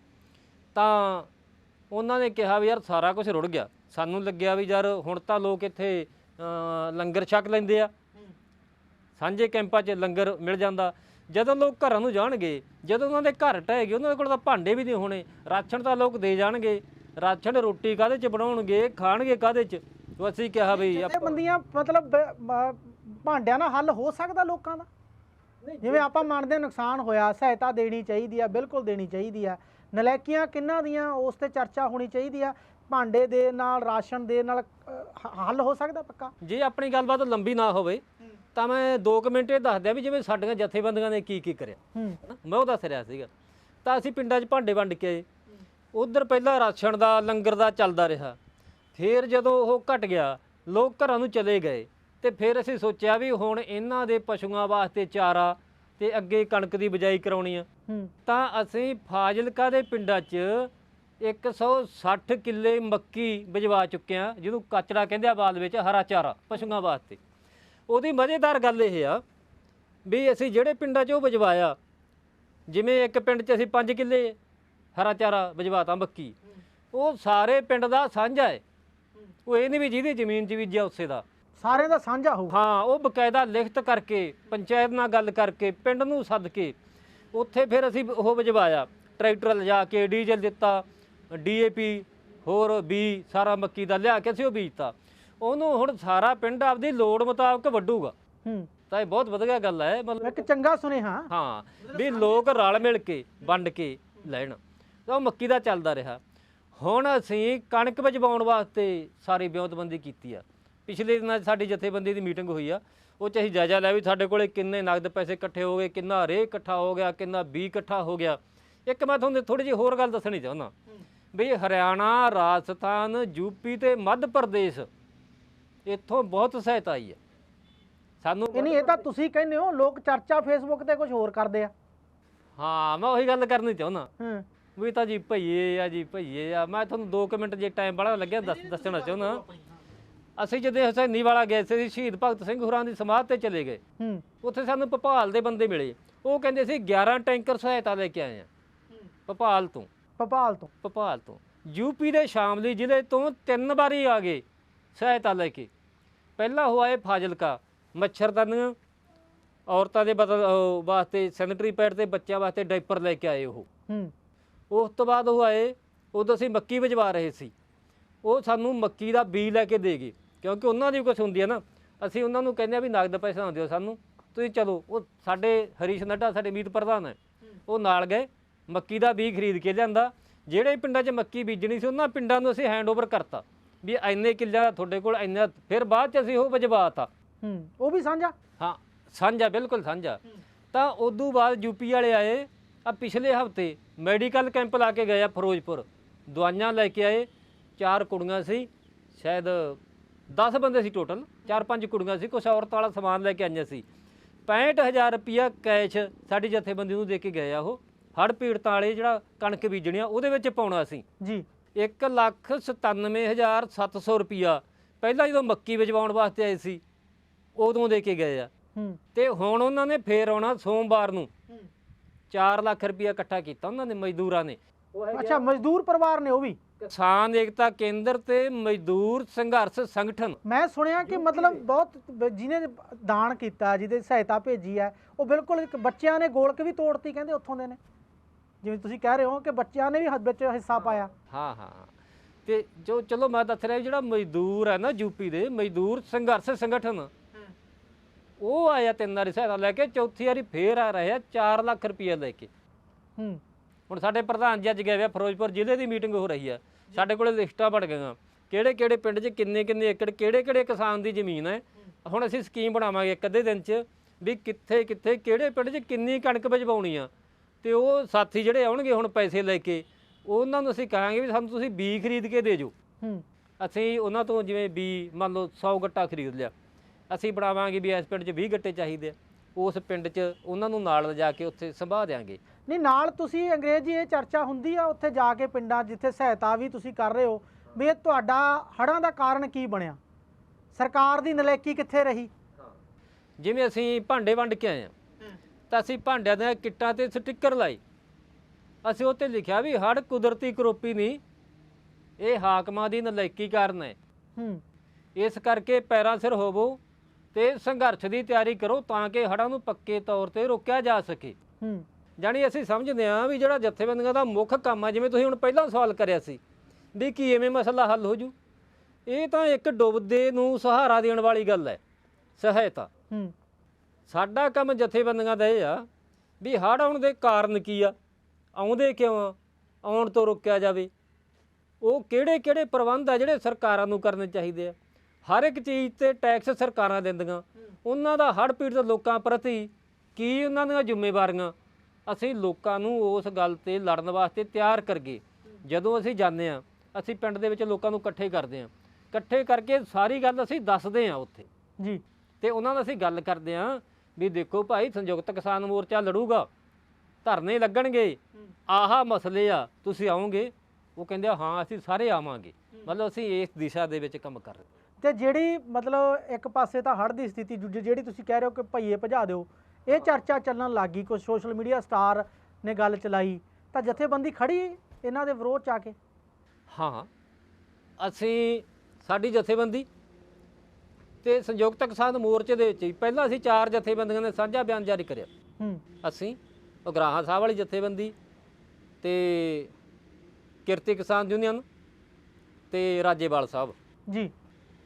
ਤਾਂ ਉਹਨਾਂ ਨੇ ਕਿਹਾ ਵੀ ਯਾਰ ਸਾਰਾ ਕੁਝ ਰੁੜ ਗਿਆ। ਸਾਨੂੰ ਲੱਗਿਆ ਵੀ ਯਾਰ ਹੁਣ ਤਾਂ ਲੋਕ ਇੱਥੇ ਲੰਗਰ ਛਕ ਲੈਂਦੇ ਆ ਸਾਂਝੇ ਕੈਂਪਾਂ 'ਚ ਲੰਗਰ ਮਿਲ ਜਾਂਦਾ। ਜਦੋਂ ਲੋਕ ਘਰਾਂ ਨੂੰ ਜਾਣਗੇ ਜਦੋਂ ਉਹਨਾਂ ਦੇ ਘਰ ਢਹਿਗੇ ਉਹਨਾਂ ਦੇ ਕੋਲ ਤਾਂ ਭਾਂਡੇ ਵੀ ਨਹੀਂ ਹੋਣੇ ਰਾਸ਼ਨ ਤਾਂ ਲੋਕ ਦੇ ਜਾਣਗੇ। ਰਾਸ਼ਨ ਰੋਟੀ ਕਾਹਦੇ 'ਚ ਬਣਾਉਣਗੇ ਖਾਣਗੇ ਕਾਹਦੇ 'ਚ? ਉਹ ਅਸੀਂ ਕਿਹਾ ਵੀ ਆਪਾਂ-
ਜਥੇਬੰਦੀਆਂ ਮਤਲਬ ਭਾਂਡਿਆਂ ਨਾਲ ਹੱਲ ਹੋ ਸਕਦਾ ਲੋਕਾਂ ਦਾ? ਜਿਵੇਂ ਆਪਾਂ ਮੰਨਦੇ ਹਾਂ ਨੁਕਸਾਨ ਹੋਇਆ ਸਹਾਇਤਾ ਦੇਣੀ ਚਾਹੀਦੀ ਆ ਬਿਲਕੁਲ ਦੇਣੀ ਚਾਹੀਦੀ ਆ। ਨਲਾਇਕੀਆਂ ਕਿੰਨਾਂ ਦੀਆਂ ਉਸ ਤੇ ਚਰਚਾ ਹੋਣੀ ਚਾਹੀਦੀ ਆ? ਭਾਂਡੇ ਦੇ ਨਾਲ ਰਾਸ਼ਨ ਦੇ ਨਾਲ ਹੱਲ ਹੋ ਸਕਦਾ ਪੱਕਾ?
ਜੇ ਆਪਣੀ ਗੱਲਬਾਤ ਲੰਬੀ ਨਾ ਹੋਵੇ ਤਾਂ ਮੈਂ 2 ਮਿੰਟ ਇਹ ਦੱਸ ਦਿਆਂ ਵੀ ਜਿਵੇਂ ਸਾਡੀਆਂ ਜਥੇਬੰਦੀਆਂ ਨੇ ਕੀ ਕੀ ਕਰਿਆ।
ਹੂੰ।
ਹਨਾ, ਮੈਂ ਉਹ ਦੱਸ ਰਿਹਾ ਸੀਗਾ। ਤਾਂ ਅਸੀਂ ਪਿੰਡਾਂ 'ਚ ਭਾਂਡੇ ਵੰਡ ਕੇ ਆਏ। ਉਧਰ ਪਹਿਲਾਂ ਰਾਸ਼ਨ ਦਾ ਲੰਗਰ ਦਾ ਚੱਲਦਾ ਰਿਹਾ। ਫਿਰ ਜਦੋਂ ਉਹ ਘਟ ਗਿਆ ਲੋਕ ਘਰਾਂ ਨੂੰ ਚਲੇ ਗਏ ਤੇ ਫਿਰ ਅਸੀਂ ਸੋਚਿਆ ਵੀ ਹੁਣ ਇਹਨਾਂ ਦੇ ਪਸ਼ੂਆਂ ਵਾਸਤੇ ਚਾਰਾ ਤੇ ਅੱਗੇ ਕਣਕ ਦੀ ਬਿਜਾਈ ਕਰਾਉਣੀ ਆ।
ਹੂੰ।
ਤਾਂ ਅਸੀਂ ਫਾਜ਼ਿਲਕਾ ਦੇ ਪਿੰਡਾਂ 'ਚ 160 ਕਿੱਲੇ ਮੱਕੀ ਬਿਜਵਾ ਚੁੱਕੇ ਆ ਜਿਹਨੂੰ ਕਚੜਾ ਕਹਿੰਦੇ ਆ ਬਾਦ ਵਿੱਚ ਹਰਾ ਚਾਰਾ ਪਸ਼ੂਆਂ ਵਾਸਤੇ। ਉਹਦੀ ਮਜ਼ੇਦਾਰ ਗੱਲ ਇਹ ਆ ਵੀ ਅਸੀਂ ਜਿਹੜੇ ਪਿੰਡਾਂ 'ਚ ਉਹ ਬਿਜਵਾਇਆ ਜਿਵੇਂ ਇੱਕ ਪਿੰਡ 'ਚ ਅਸੀਂ 5 ਕਿੱਲੇ ਹਰਾ ਚਾਰਾ ਬਿਜਵਾਤਾ ਮੱਕੀ ਉਹ ਸਾਰੇ ਪਿੰਡ ਦਾ ਸਾਂਝਾ ਹੈ ਉਹ ਇਹ ਨਹੀਂ ਵੀ ਜਿਹਦੀ ਜ਼ਮੀਨ 'ਚ ਬੀਜਿਆ ਉਸੇ ਦਾ।
ਸਾਰਿਆਂ ਦਾ ਸਾਂਝਾ ਹੋਊ।
ਹਾਂ ਉਹ ਬਕਾਇਦਾ ਲਿਖਤ ਕਰਕੇ ਪੰਚਾਇਤ ਨਾਲ ਗੱਲ ਕਰਕੇ ਪਿੰਡ ਨੂੰ ਸੱਦ ਕੇ ਉੱਥੇ ਫਿਰ ਅਸੀਂ ਉਹ ਭਜਵਾਇਆ ਟਰੈਕਟਰ ਲਿਜਾ ਕੇ ਡੀਜ਼ਲ ਦਿੱਤਾ ਡੀਏਪੀ ਹੋਰ ਬੀ ਸਾਰਾ ਮੱਕੀ ਦਾ ਲਿਆ ਕੇ ਅਸੀਂ ਉਹ ਬੀਜਤਾ। ਉਹਨੂੰ ਹੁਣ ਸਾਰਾ ਪਿੰਡ ਆਪਦੀ ਲੋੜ ਮੁਤਾਬਕ ਵੱਢੂਗਾ।
ਹੂੰ।
ਤਾਂ ਇਹ ਬਹੁਤ ਵਧੀਆ ਗੱਲ ਹੈ ਮਤਲਬ
ਇੱਕ ਚੰਗਾ ਸੁਨੇਹਾ।
ਹਾਂ ਵੀ ਲੋਕ ਰਲ ਮਿਲ ਕੇ ਵੰਡ ਕੇ ਲੈਣ। ਤਾਂ ਉਹ ਮੱਕੀ ਦਾ ਚੱਲਦਾ ਰਿਹਾ। ਹੁਣ ਅਸੀਂ ਕਣਕ ਵਜਵਾਉਣ ਵਾਸਤੇ ਸਾਰੀ ਵਿਉਂਤਬੰਦੀ ਕੀਤੀ ਆ। ਪਿਛਲੇ ਦਿਨਾਂ ਸਾਡੀ ਜਥੇਬੰਦੀ ਦੀ ਮੀਟਿੰਗ ਹੋਈ ਆ। ਉਹ 'ਚ ਅਸੀਂ ਜਾਇਜ਼ਾ ਲਿਆ ਵੀ ਸਾਡੇ ਕੋਲੇ ਕਿੰਨੇ ਨਗਦ ਪੈਸੇ ਇਕੱਠੇ ਹੋ ਗਏ ਕਿੰਨਾ ਰੇ ਇਕੱਠਾ ਹੋ ਗਿਆ ਕਿੰਨਾ ਬੀ ਇਕੱਠਾ ਹੋ ਗਿਆ। ਇੱਕ ਮੈਂ ਤੁਹਾਨੂੰ ਥੋੜੀ ਜਿਹੀ ਹੋਰ ਗੱਲ ਦੱਸਣੀ ਚਾਹੁੰਦਾ। ਵੀ ਹਰਿਆਣਾ ਰਾਜਸਥਾਨ ਯੂਪੀ ਤੇ ਮੱਧ ਪ੍ਰਦੇਸ਼ ਇੱਥੋਂ ਬਹੁਤ ਸਹਾਇਤਾ ਆਈ ਹੈ। ਸਾਨੂੰ
ਇਹ ਨਹੀਂ ਇਹ ਤਾਂ ਤੁਸੀਂ ਕਹਿੰਦੇ ਹੋ ਲੋਕ ਚਰਚਾ ਫੇਸਬੁੱਕ ਤੇ ਕੁਝ ਹੋਰ ਕਰਦੇ ਆ।
ਹਾਂ ਮੈਂ ਉਹੀ ਗੱਲ ਕਰਨੀ ਚਾਹੁੰਦਾ।
ਹੂੰ।
ਵੀ ਤਾਂ ਜੀ ਭਈਏ ਆ ਜੀ ਭਈਏ ਆ। ਮੈਂ ਤੁਹਾਨੂੰ 2 ਮਿੰਟ ਜੇ ਟਾਈਮ ਬੜਾ ਲੱਗਿਆ ਦੱਸ ਦੱਸਣਾ ਚਾਹੁੰਦਾ। ਅਸੀਂ ਜਦੋਂ ਹਸੈਨੀ ਵਾਲਾ ਗਏ ਸੀ ਸ਼ਹੀਦ ਭਗਤ ਸਿੰਘ ਹੁਰਾਂ ਦੀ ਸਮਾਧ ਤੇ ਚਲੇ ਗਏ।
ਹੂੰ।
ਉੱਥੇ ਸਾਨੂੰ ਭੋਪਾਲ ਦੇ ਬੰਦੇ ਮਿਲੇ। ਉਹ ਕਹਿੰਦੇ ਸੀ 11 ਟੈਂਕਰ ਸਹਾਇਤਾ ਲੈ ਕੇ ਆਏ ਆ। ਭੋਪਾਲ ਤੋਂ।
ਭੋਪਾਲ ਤੋਂ।
ਭੋਪਾਲ ਤੋਂ। ਯੂਪੀ ਦੇ ਸ਼ਾਮਲੀ ਜ਼ਿਲ੍ਹੇ ਤੋਂ ਤਿੰਨ ਵਾਰੀ ਆ ਗਏ। ਸਹਾਇਤਾ ਲੈ ਕੇ। ਪਹਿਲਾ ਹੋਇਆ ਇਹ ਫਾਜ਼ਿਲਕਾ ਮੱਛਰਦਾਨੀਆਂ ਔਰਤਾਂ ਦੇ ਬਦਲ ਉਹ ਵਾਸਤੇ ਸੈਨੇਟਰੀ ਪੈਡ ਤੇ ਬੱਚਿਆਂ ਵਾਸਤੇ ਡਾਈਪਰ ਲੈ ਕੇ ਆਏ ਉਹ।
ਹੂੰ।
ਉਸ ਤੋਂ ਬਾਅਦ ਉਹ ਆਏ ਉਦੋਂ ਅਸੀਂ ਮੱਕੀ ਵਜਵਾ ਰਹੇ ਸੀ। ਉਹ ਸਾਨੂੰ ਮੱਕੀ ਦਾ ਬੀਜ ਲੈ ਕੇ ਦੇ ਗਏ। ਕਿਉਂਕਿ ਉਹਨਾਂ ਦੀ ਕੁਝ ਹੁੰਦੀ ਹੈ ਨਾ ਅਸੀਂ ਉਹਨਾਂ ਨੂੰ ਕਹਿੰਦੇ ਆ ਵੀ ਨਗਦ ਪੈਸਾ ਨਾ ਦਿਓ ਸਾਨੂੰ। ਤੁਸੀਂ ਚਲੋ ਉਹ ਸਾਡੇ ਹਰੀਸ਼ ਨੱਡਾ ਸਾਡੇ ਮੀਤ ਪ੍ਰਧਾਨ ਹੈ। ਉਹ ਨਾਲ ਗਏ ਮੱਕੀ ਦਾ ਬੀਜ ਖਰੀਦ ਕੇ ਲਿਆਂਦਾ। ਜਿਹੜੇ ਪਿੰਡਾਂ 'ਚ ਮੱਕੀ ਬੀਜਣੀ ਸੀ ਉਹਨਾਂ ਪਿੰਡਾਂ ਨੂੰ ਅਸੀਂ ਹੈਂਡਓਵਰ ਕਰਤਾ। ਵੀ ਇੰਨੇ ਕਿੱਲਿਆਂ ਦਾ ਤੁਹਾਡੇ ਕੋਲ ਇੰਨਾ ਫਿਰ ਬਾਅਦ 'ਚ ਅਸੀਂ ਉਹ ਵਜਵਾਤਾ
ਹੂੰ ਉਹ ਵੀ ਸਾਂਝਾ?
ਹਾਂ ਸਾਂਝਾ ਬਿਲਕੁਲ ਸਾਂਝਾ। ਤਾਂ ਉਦੋਂ ਬਾਅਦ ਯੂਪੀ ਵਾਲੇ ਆਏ ਆ ਪਿਛਲੇ ਹਫ਼ਤੇ ਮੈਡੀਕਲ ਕੈਂਪ ਲਾ ਕੇ ਗਏ ਆ ਫਿਰੋਜ਼ਪੁਰ। ਦਵਾਈਆਂ ਲੈ ਕੇ ਆਏ ਚਾਰ ਕੁੜੀਆਂ ਸੀ ਸ਼ਾਇਦ 10 ਬੰਦੇ ਸੀ ਟੋਟਲ ਚਾਰ ਪੰਜ ਕੁੜੀਆਂ ਸੀ ਕੁਛ ਔਰਤ ਵਾਲਾ ਸਮਾਨ ਲੈ ਕੇ ਆਈਆਂ ਸੀ। 65000 ਰੁਪਿਆ ਕੈਸ਼ ਸਾਡੀ ਜਥੇਬੰਦੀ ਨੂੰ ਦੇ ਕੇ ਗਏ ਆ ਉਹ। ਹੜ੍ਹ ਪੀੜਤਾਂ ਵਾਲੇ ਜਿਹੜਾ ਕਣਕ ਬੀਜਣੀ ਆ ਉਹਦੇ ਵਿੱਚ ਪਾਉਣਾ ਸੀ।
ਜੀ।
1 ਲੱਖ 97700 ਰੁਪਿਆ ਪਹਿਲਾਂ ਜਦੋਂ ਮੱਕੀ ਵਜਵਾਉਣ ਵਾਸਤੇ ਆਏ ਸੀ ਉਦੋਂ ਦੇ ਕੇ ਗਏ ਆ। ਤੇ ਹੁਣ ਉਹਨਾਂ ਨੇ ਫੇਰ ਆਉਣਾ ਸੋਮਵਾਰ ਨੂੰ। 4 ਲੱਖ ਰੁਪਇਆ ਇਕੱਠਾ ਕੀਤਾ ਉਹਨਾਂ ਨੇ ਮਜ਼ਦੂਰਾਂ ਨੇ।
ਅੱਛਾ ਮਜ਼ਦੂਰ ਪਰਿਵਾਰ ਨੇ ਉਹ ਵੀ?
ਕਿਸਾਨ ਏਕਤਾ ਕੇਂਦਰ ਤੇ ਮਜ਼ਦੂਰ ਸੰਘਰਸ਼ ਸੰਗਠਨ।
ਮੈਂ ਸੁਣਿਆ ਕਿ ਮਤਲਬ ਬਹੁਤ ਜਿਹਨੇ ਦਾਨ ਕੀਤਾ ਜਿਹਦੇ ਸਹਾਇਤਾ ਭੇਜੀ ਹੈ ਉਹ ਬਿਲਕੁਲ ਇੱਕ ਬੱਚਿਆਂ ਨੇ ਗੋਲਕ ਵੀ ਤੋੜਤੀ ਕਹਿੰਦੇ ਉੱਥੋਂ ਦੇ ਨੇ। ਜਿਵੇਂ ਤੁਸੀਂ ਕਹਿ ਰਹੇ ਹੋ ਕਿ ਬੱਚਿਆਂ ਨੇ ਵੀ ਹ- ਵਿੱਚ ਹਿੱਸਾ ਪਾਇਆ।
ਹਾਂ ਹਾਂ ਤੇ ਜੋ ਚਲੋ ਮੈਂ ਦੱਸ ਰਿਹਾ ਜਿਹੜਾ ਮਜ਼ਦੂਰ ਹੈ ਨਾ ਯੂਪੀ ਦੇ ਮਜ਼ਦੂਰ ਸੰਘਰਸ਼ ਸੰਗਠਨ ਉਹ ਆਇਆ ਤਿੰਨ ਵਾਰੀ ਸਹਾਇਤਾ ਲੈ ਕੇ ਚੌਥੀ ਵਾਰੀ ਫੇਰ ਆ ਰਹੇ ਆ 4 ਲੱਖ ਰੁਪਇਆ ਲੈ ਕੇ।
ਹੂੰ।
ਹੁਣ ਸਾਡੇ ਪ੍ਰਧਾਨ ਜੀ ਅੱਜ ਗਏ ਵੇ ਆ ਫਿਰੋਜ਼ਪੁਰ ਜ਼ਿਲ੍ਹੇ ਦੀ ਮੀਟਿੰਗ ਹੋ ਰਹੀ ਆ। ਸਾਡੇ ਕੋਲੇ ਲਿਸਟਾਂ ਬਣ ਗਈਆਂ। ਕਿਹੜੇ ਕਿਹੜੇ ਪਿੰਡ 'ਚ ਕਿੰਨੇ ਕਿੰਨੇ ਏਕੜ ਕਿਹੜੇ ਕਿਹੜੇ ਕਿਸਾਨ ਦੀ ਜ਼ਮੀਨ ਹੈ? ਹੁਣ ਅਸੀਂ ਸਕੀਮ ਬਣਾਵਾਂਗੇ ਇੱਕ ਅੱਧੇ ਦਿਨ 'ਚ ਵੀ ਕਿੱਥੇ ਕਿੱਥੇ ਕਿਹੜੇ ਪਿੰਡ 'ਚ ਕਿੰਨੀ ਕਣਕ ਵਜਵਾਉਣੀ ਆ? ਤੇ ਉਹ ਸਾਥੀ ਜਿਹੜੇ ਆਉਣਗੇ ਹੁਣ ਪੈਸੇ ਲੈ ਕੇ ਉਹਨਾਂ ਨੂੰ ਅਸੀਂ ਕਹਾਂਗੇ ਵੀ ਸਾਨੂੰ ਤੁਸੀਂ ਬੀ ਖਰੀਦ ਕੇ ਦੇ ਜੋ
ਹੂੰ।
ਅਸੀਂ ਉਹਨਾਂ ਤੋਂ ਜਿਵੇਂ ਬੀ ਮੰਨ ਲਓ 100 ਗੱਟਾ ਖਰੀਦ ਲਿਆ ਅਸੀਂ ਬਣਾਵਾਂਗੇ ਵੀ ਇਸ ਪਿੰਡ 'ਚ 20 ਗੱਟੇ ਚਾਹੀਦੇ ਆ ਉਸ ਪਿੰਡ 'ਚ ਉਹਨਾਂ ਨੂੰ ਨਾਲ ਲਿਜਾ ਕੇ ਉੱਥੇ ਸੰਭਾ ਦਿਆਂਗੇ।
ਨਹੀਂ ਨਾਲ ਤੁਸੀਂ ਅੰਗਰੇਜ਼ੀ ਇਹ ਚਰਚਾ ਹੁੰਦੀ ਆ ਉੱਥੇ ਜਾ ਕੇ ਪਿੰਡਾਂ ਜਿੱਥੇ ਸਹਾਇਤਾ ਵੀ ਤੁਸੀਂ ਕਰ ਰਹੇ ਹੋ ਵੀ ਇਹ ਤੁਹਾਡਾ ਹੜਾਂ ਦਾ ਕਾਰਨ ਕੀ ਬਣਿਆ? ਸਰਕਾਰ ਦੀ ਨਲਾਇਕੀ ਕਿੱਥੇ ਰਹੀ?
ਜਿਵੇਂ ਅਸੀਂ ਭਾਂਡੇ ਵੰਡ ਕੇ ਆਏ ਆ ਤਾਂ ਅਸੀਂ ਭਾਂਡਿਆਂ ਦੇ ਕਿੱਟਾਂ ਤੇ ਸਟicker ਲਾਏ ਅਸੀਂ ਉੱਤੇ ਲਿਖਿਆ ਵੀ ਹੜ ਕੁਦਰਤੀ ਕਰੋਪੀ ਨਹੀਂ ਇਹ ਹਾਕਮਾਂ ਦੀ ਨਲਾਇਕੀ ਕਾਰਨ ਹੈ।
ਹੂੰ।
ਇਸ ਕਰਕੇ ਪੈਰਾਂ ਸਿਰ ਹੋਵੋ ਤੇ ਸੰਘਰਸ਼ ਦੀ ਤਿਆਰੀ ਕਰੋ ਤਾਂ ਕਿ ਹੜਾਂ ਨੂੰ ਪੱਕੇ ਤੌਰ ਤੇ ਰੋਕਿਆ ਜਾ ਸਕੇ।
ਹੂੰ।
ਜਾਣੀ ਅਸੀਂ ਸਮਝਦੇ ਹਾਂ ਵੀ ਜਿਹੜਾ ਜਥੇਬੰਦੀਆਂ ਦਾ ਮੁੱਖ ਕੰਮ ਆ ਜਿਵੇਂ ਤੁਸੀਂ ਹੁਣ ਪਹਿਲਾਂ ਸਵਾਲ ਕਰਿਆ ਸੀ ਵੀ ਕੀ ਐਵੇਂ ਮਸਲਾ ਹੱਲ ਹੋ ਜੂ? ਇਹ ਤਾਂ ਇੱਕ ਡੁੱਬਦੇ ਨੂੰ ਸਹਾਰਾ ਦੇਣ ਵਾਲੀ ਗੱਲ ਹੈ ਸਹਾਇਤਾ।
ਹੂੰ।
ਸਾਡਾ ਕੰਮ ਜਥੇਬੰਦੀਆਂ ਦਾ ਇਹ ਆ ਵੀ ਹੜ੍ਹ ਆਉਣ ਦੇ ਕਾਰਨ ਕੀ ਆ? ਆਉਂਦੇ ਕਿਉਂ ਆ? ਆਉਣ ਤੋਂ ਰੋਕਿਆ ਜਾਵੇ। ਉਹ ਕਿਹੜੇ ਕਿਹੜੇ ਪ੍ਰਬੰਧ ਆ ਜਿਹੜੇ ਸਰਕਾਰਾਂ ਨੂੰ ਕਰਨੇ ਚਾਹੀਦੇ ਆ? ਹਰ ਇੱਕ ਚੀਜ਼ ਤੇ ਟੈਕਸ ਸਰਕਾਰਾਂ ਦਿੰਦੀਆਂ। ਉਹਨਾਂ ਦਾ ਹੜ੍ਹ ਪੀੜਤ ਲੋਕਾਂ ਪ੍ਰਤੀ ਕੀ ਉਹਨਾਂ ਦੀਆਂ ਜ਼ਿੰਮੇਵਾਰੀਆਂ? ਅਸੀਂ ਲੋਕਾਂ ਨੂੰ ਉਸ ਗੱਲ ਤੇ ਲੜਨ ਵਾਸਤੇ ਤਿਆਰ ਕਰਗੇ ਜਦੋਂ ਅਸੀਂ ਜਾਂਦੇ ਆ ਅਸੀਂ ਪਿੰਡ ਦੇ ਵਿੱਚ ਲੋਕਾਂ ਨੂੰ ਇਕੱਠੇ ਕਰਦੇ ਆ ਇਕੱਠੇ ਕਰਕੇ ਸਾਰੀ ਗੱਲ ਅਸੀਂ ਦੱਸਦੇ ਆ ਉੱਥੇ।
ਜੀ।
ਤੇ ਉਹਨਾਂ ਨਾਲ ਅਸੀਂ ਗੱਲ ਕਰਦੇ ਆਂ ਵੀ ਦੇਖੋ ਭਾਈ ਸੰਯੁਕਤ ਕਿਸਾਨ ਮੋਰਚਾ ਲੜੂਗਾ। ਧਰਨੇ ਲੱਗਣਗੇ। ਆਹਾ ਮਸਲੇ ਆ ਤੁਸੀਂ ਆਓਗੇ। ਉਹ ਕਹਿੰਦੇ ਆ, ਹਾਂ ਅਸੀਂ ਸਾਰੇ ਆਵਾਂਗੇ। ਮਤਲਬ ਅਸੀਂ ਇਸ ਦਿਸ਼ਾ ਦੇ ਵਿੱਚ ਕੰਮ ਕਰ ਰਹੇ
ਤੇ ਜਿਹੜੀ ਮਤਲਬ ਇੱਕ ਪਾਸੇ ਤਾਂ ਹੜ੍ਹ ਦੀ ਸਥਿਤੀ ਦੂਜੀ ਜਿਹੜੀ ਤੁਸੀਂ ਕਹਿ ਰਹੇ ਹੋ ਕਿ ਭਈਏ ਭਜਾ ਦਿਓ ਇਹ ਚਰਚਾ ਚੱਲਣ ਲੱਗ ਗਈ। ਕੁਝ ਸੋਸ਼ਲ ਮੀਡੀਆ ਸਟਾਰ ਨੇ ਗੱਲ ਚਲਾਈ ਤਾਂ ਜਥੇਬੰਦੀ ਖੜੀ ਇਹਨਾਂ ਦੇ ਵਿਰੋਧ ਚ ਆ ਕੇ?
ਹਾਂ। ਅਸੀਂ ਸਾਡੀ ਜਥੇਬੰਦੀ ਤੇ ਸੰਯੁਕਤ ਕਿਸਾਨ ਮੋਰਚੇ ਦੇ ਵਿੱਚ ਹੀ ਪਹਿਲਾਂ ਅਸੀਂ ਚਾਰ ਜਥੇਬੰਦੀਆਂ ਨੇ ਸਾਂਝਾ ਬਿਆਨ ਜਾਰੀ ਕਰਿਆ।
ਹੂੰ।
ਅਸੀਂ ਉਗਰਾਹਾਂ ਸਾਹਿਬ ਵਾਲੀ ਜਥੇਬੰਦੀ ਤੇ ਕਿਰਤੀ ਕਿਸਾਨ ਯੂਨੀਅਨ ਤੇ ਰਾਜੇਵਾਲ ਸਾਹਿਬ।
ਜੀ।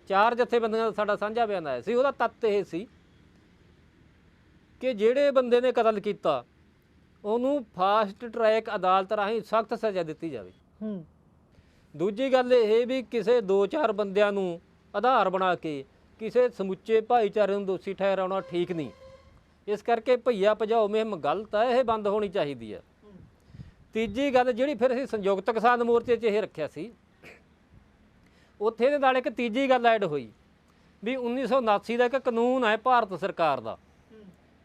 ਚਾਰ ਜਥੇਬੰਦੀਆਂ ਦਾ ਸਾਡਾ ਸਾਂਝਾ ਬਿਆਨ ਆਇਆ ਸੀ ਉਹਦਾ ਤੱਤ ਇਹ ਸੀ ਕਿ ਜਿਹੜੇ ਬੰਦੇ ਨੇ ਕਤਲ ਕੀਤਾ ਉਹਨੂੰ ਫਾਸਟ ਟਰੈਕ ਅਦਾਲਤ ਰਾਹੀਂ ਸਖਤ ਸਜ਼ਾ ਦਿੱਤੀ ਜਾਵੇ।
ਹੂੰ।
ਦੂਜੀ ਗੱਲ ਇਹ ਵੀ ਕਿਸੇ 2-4 ਬੰਦਿਆਂ ਨੂੰ ਆਧਾਰ ਬਣਾ ਕੇ ਕਿਸੇ ਸਮੁੱਚੇ ਭਾਈਚਾਰੇ ਨੂੰ ਦੋਸ਼ੀ ਠਹਿਰਾਉਣਾ ਠੀਕ ਨਹੀਂ। ਇਸ ਕਰਕੇ ਭਈਆ ਭਜਾਓ ਮੁਹਿੰਮ ਗਲਤ ਹੈ ਇਹ ਬੰਦ ਹੋਣੀ ਚਾਹੀਦੀ ਹੈ ਤੀਜੀ ਗੱਲ ਜਿਹੜੀ ਫਿਰ ਅਸੀਂ ਸੰਯੁਕਤ ਕਿਸਾਨ ਮੋਰਚੇ 'ਚ ਇਹ ਰੱਖਿਆ ਸੀ ਉੱਥੇ ਦੇ ਨਾਲ ਇੱਕ ਤੀਜੀ ਗੱਲ ਐਡ ਹੋਈ ਵੀ 1979 ਦਾ ਇੱਕ ਕਾਨੂੰਨ ਹੈ ਭਾਰਤ ਸਰਕਾਰ ਦਾ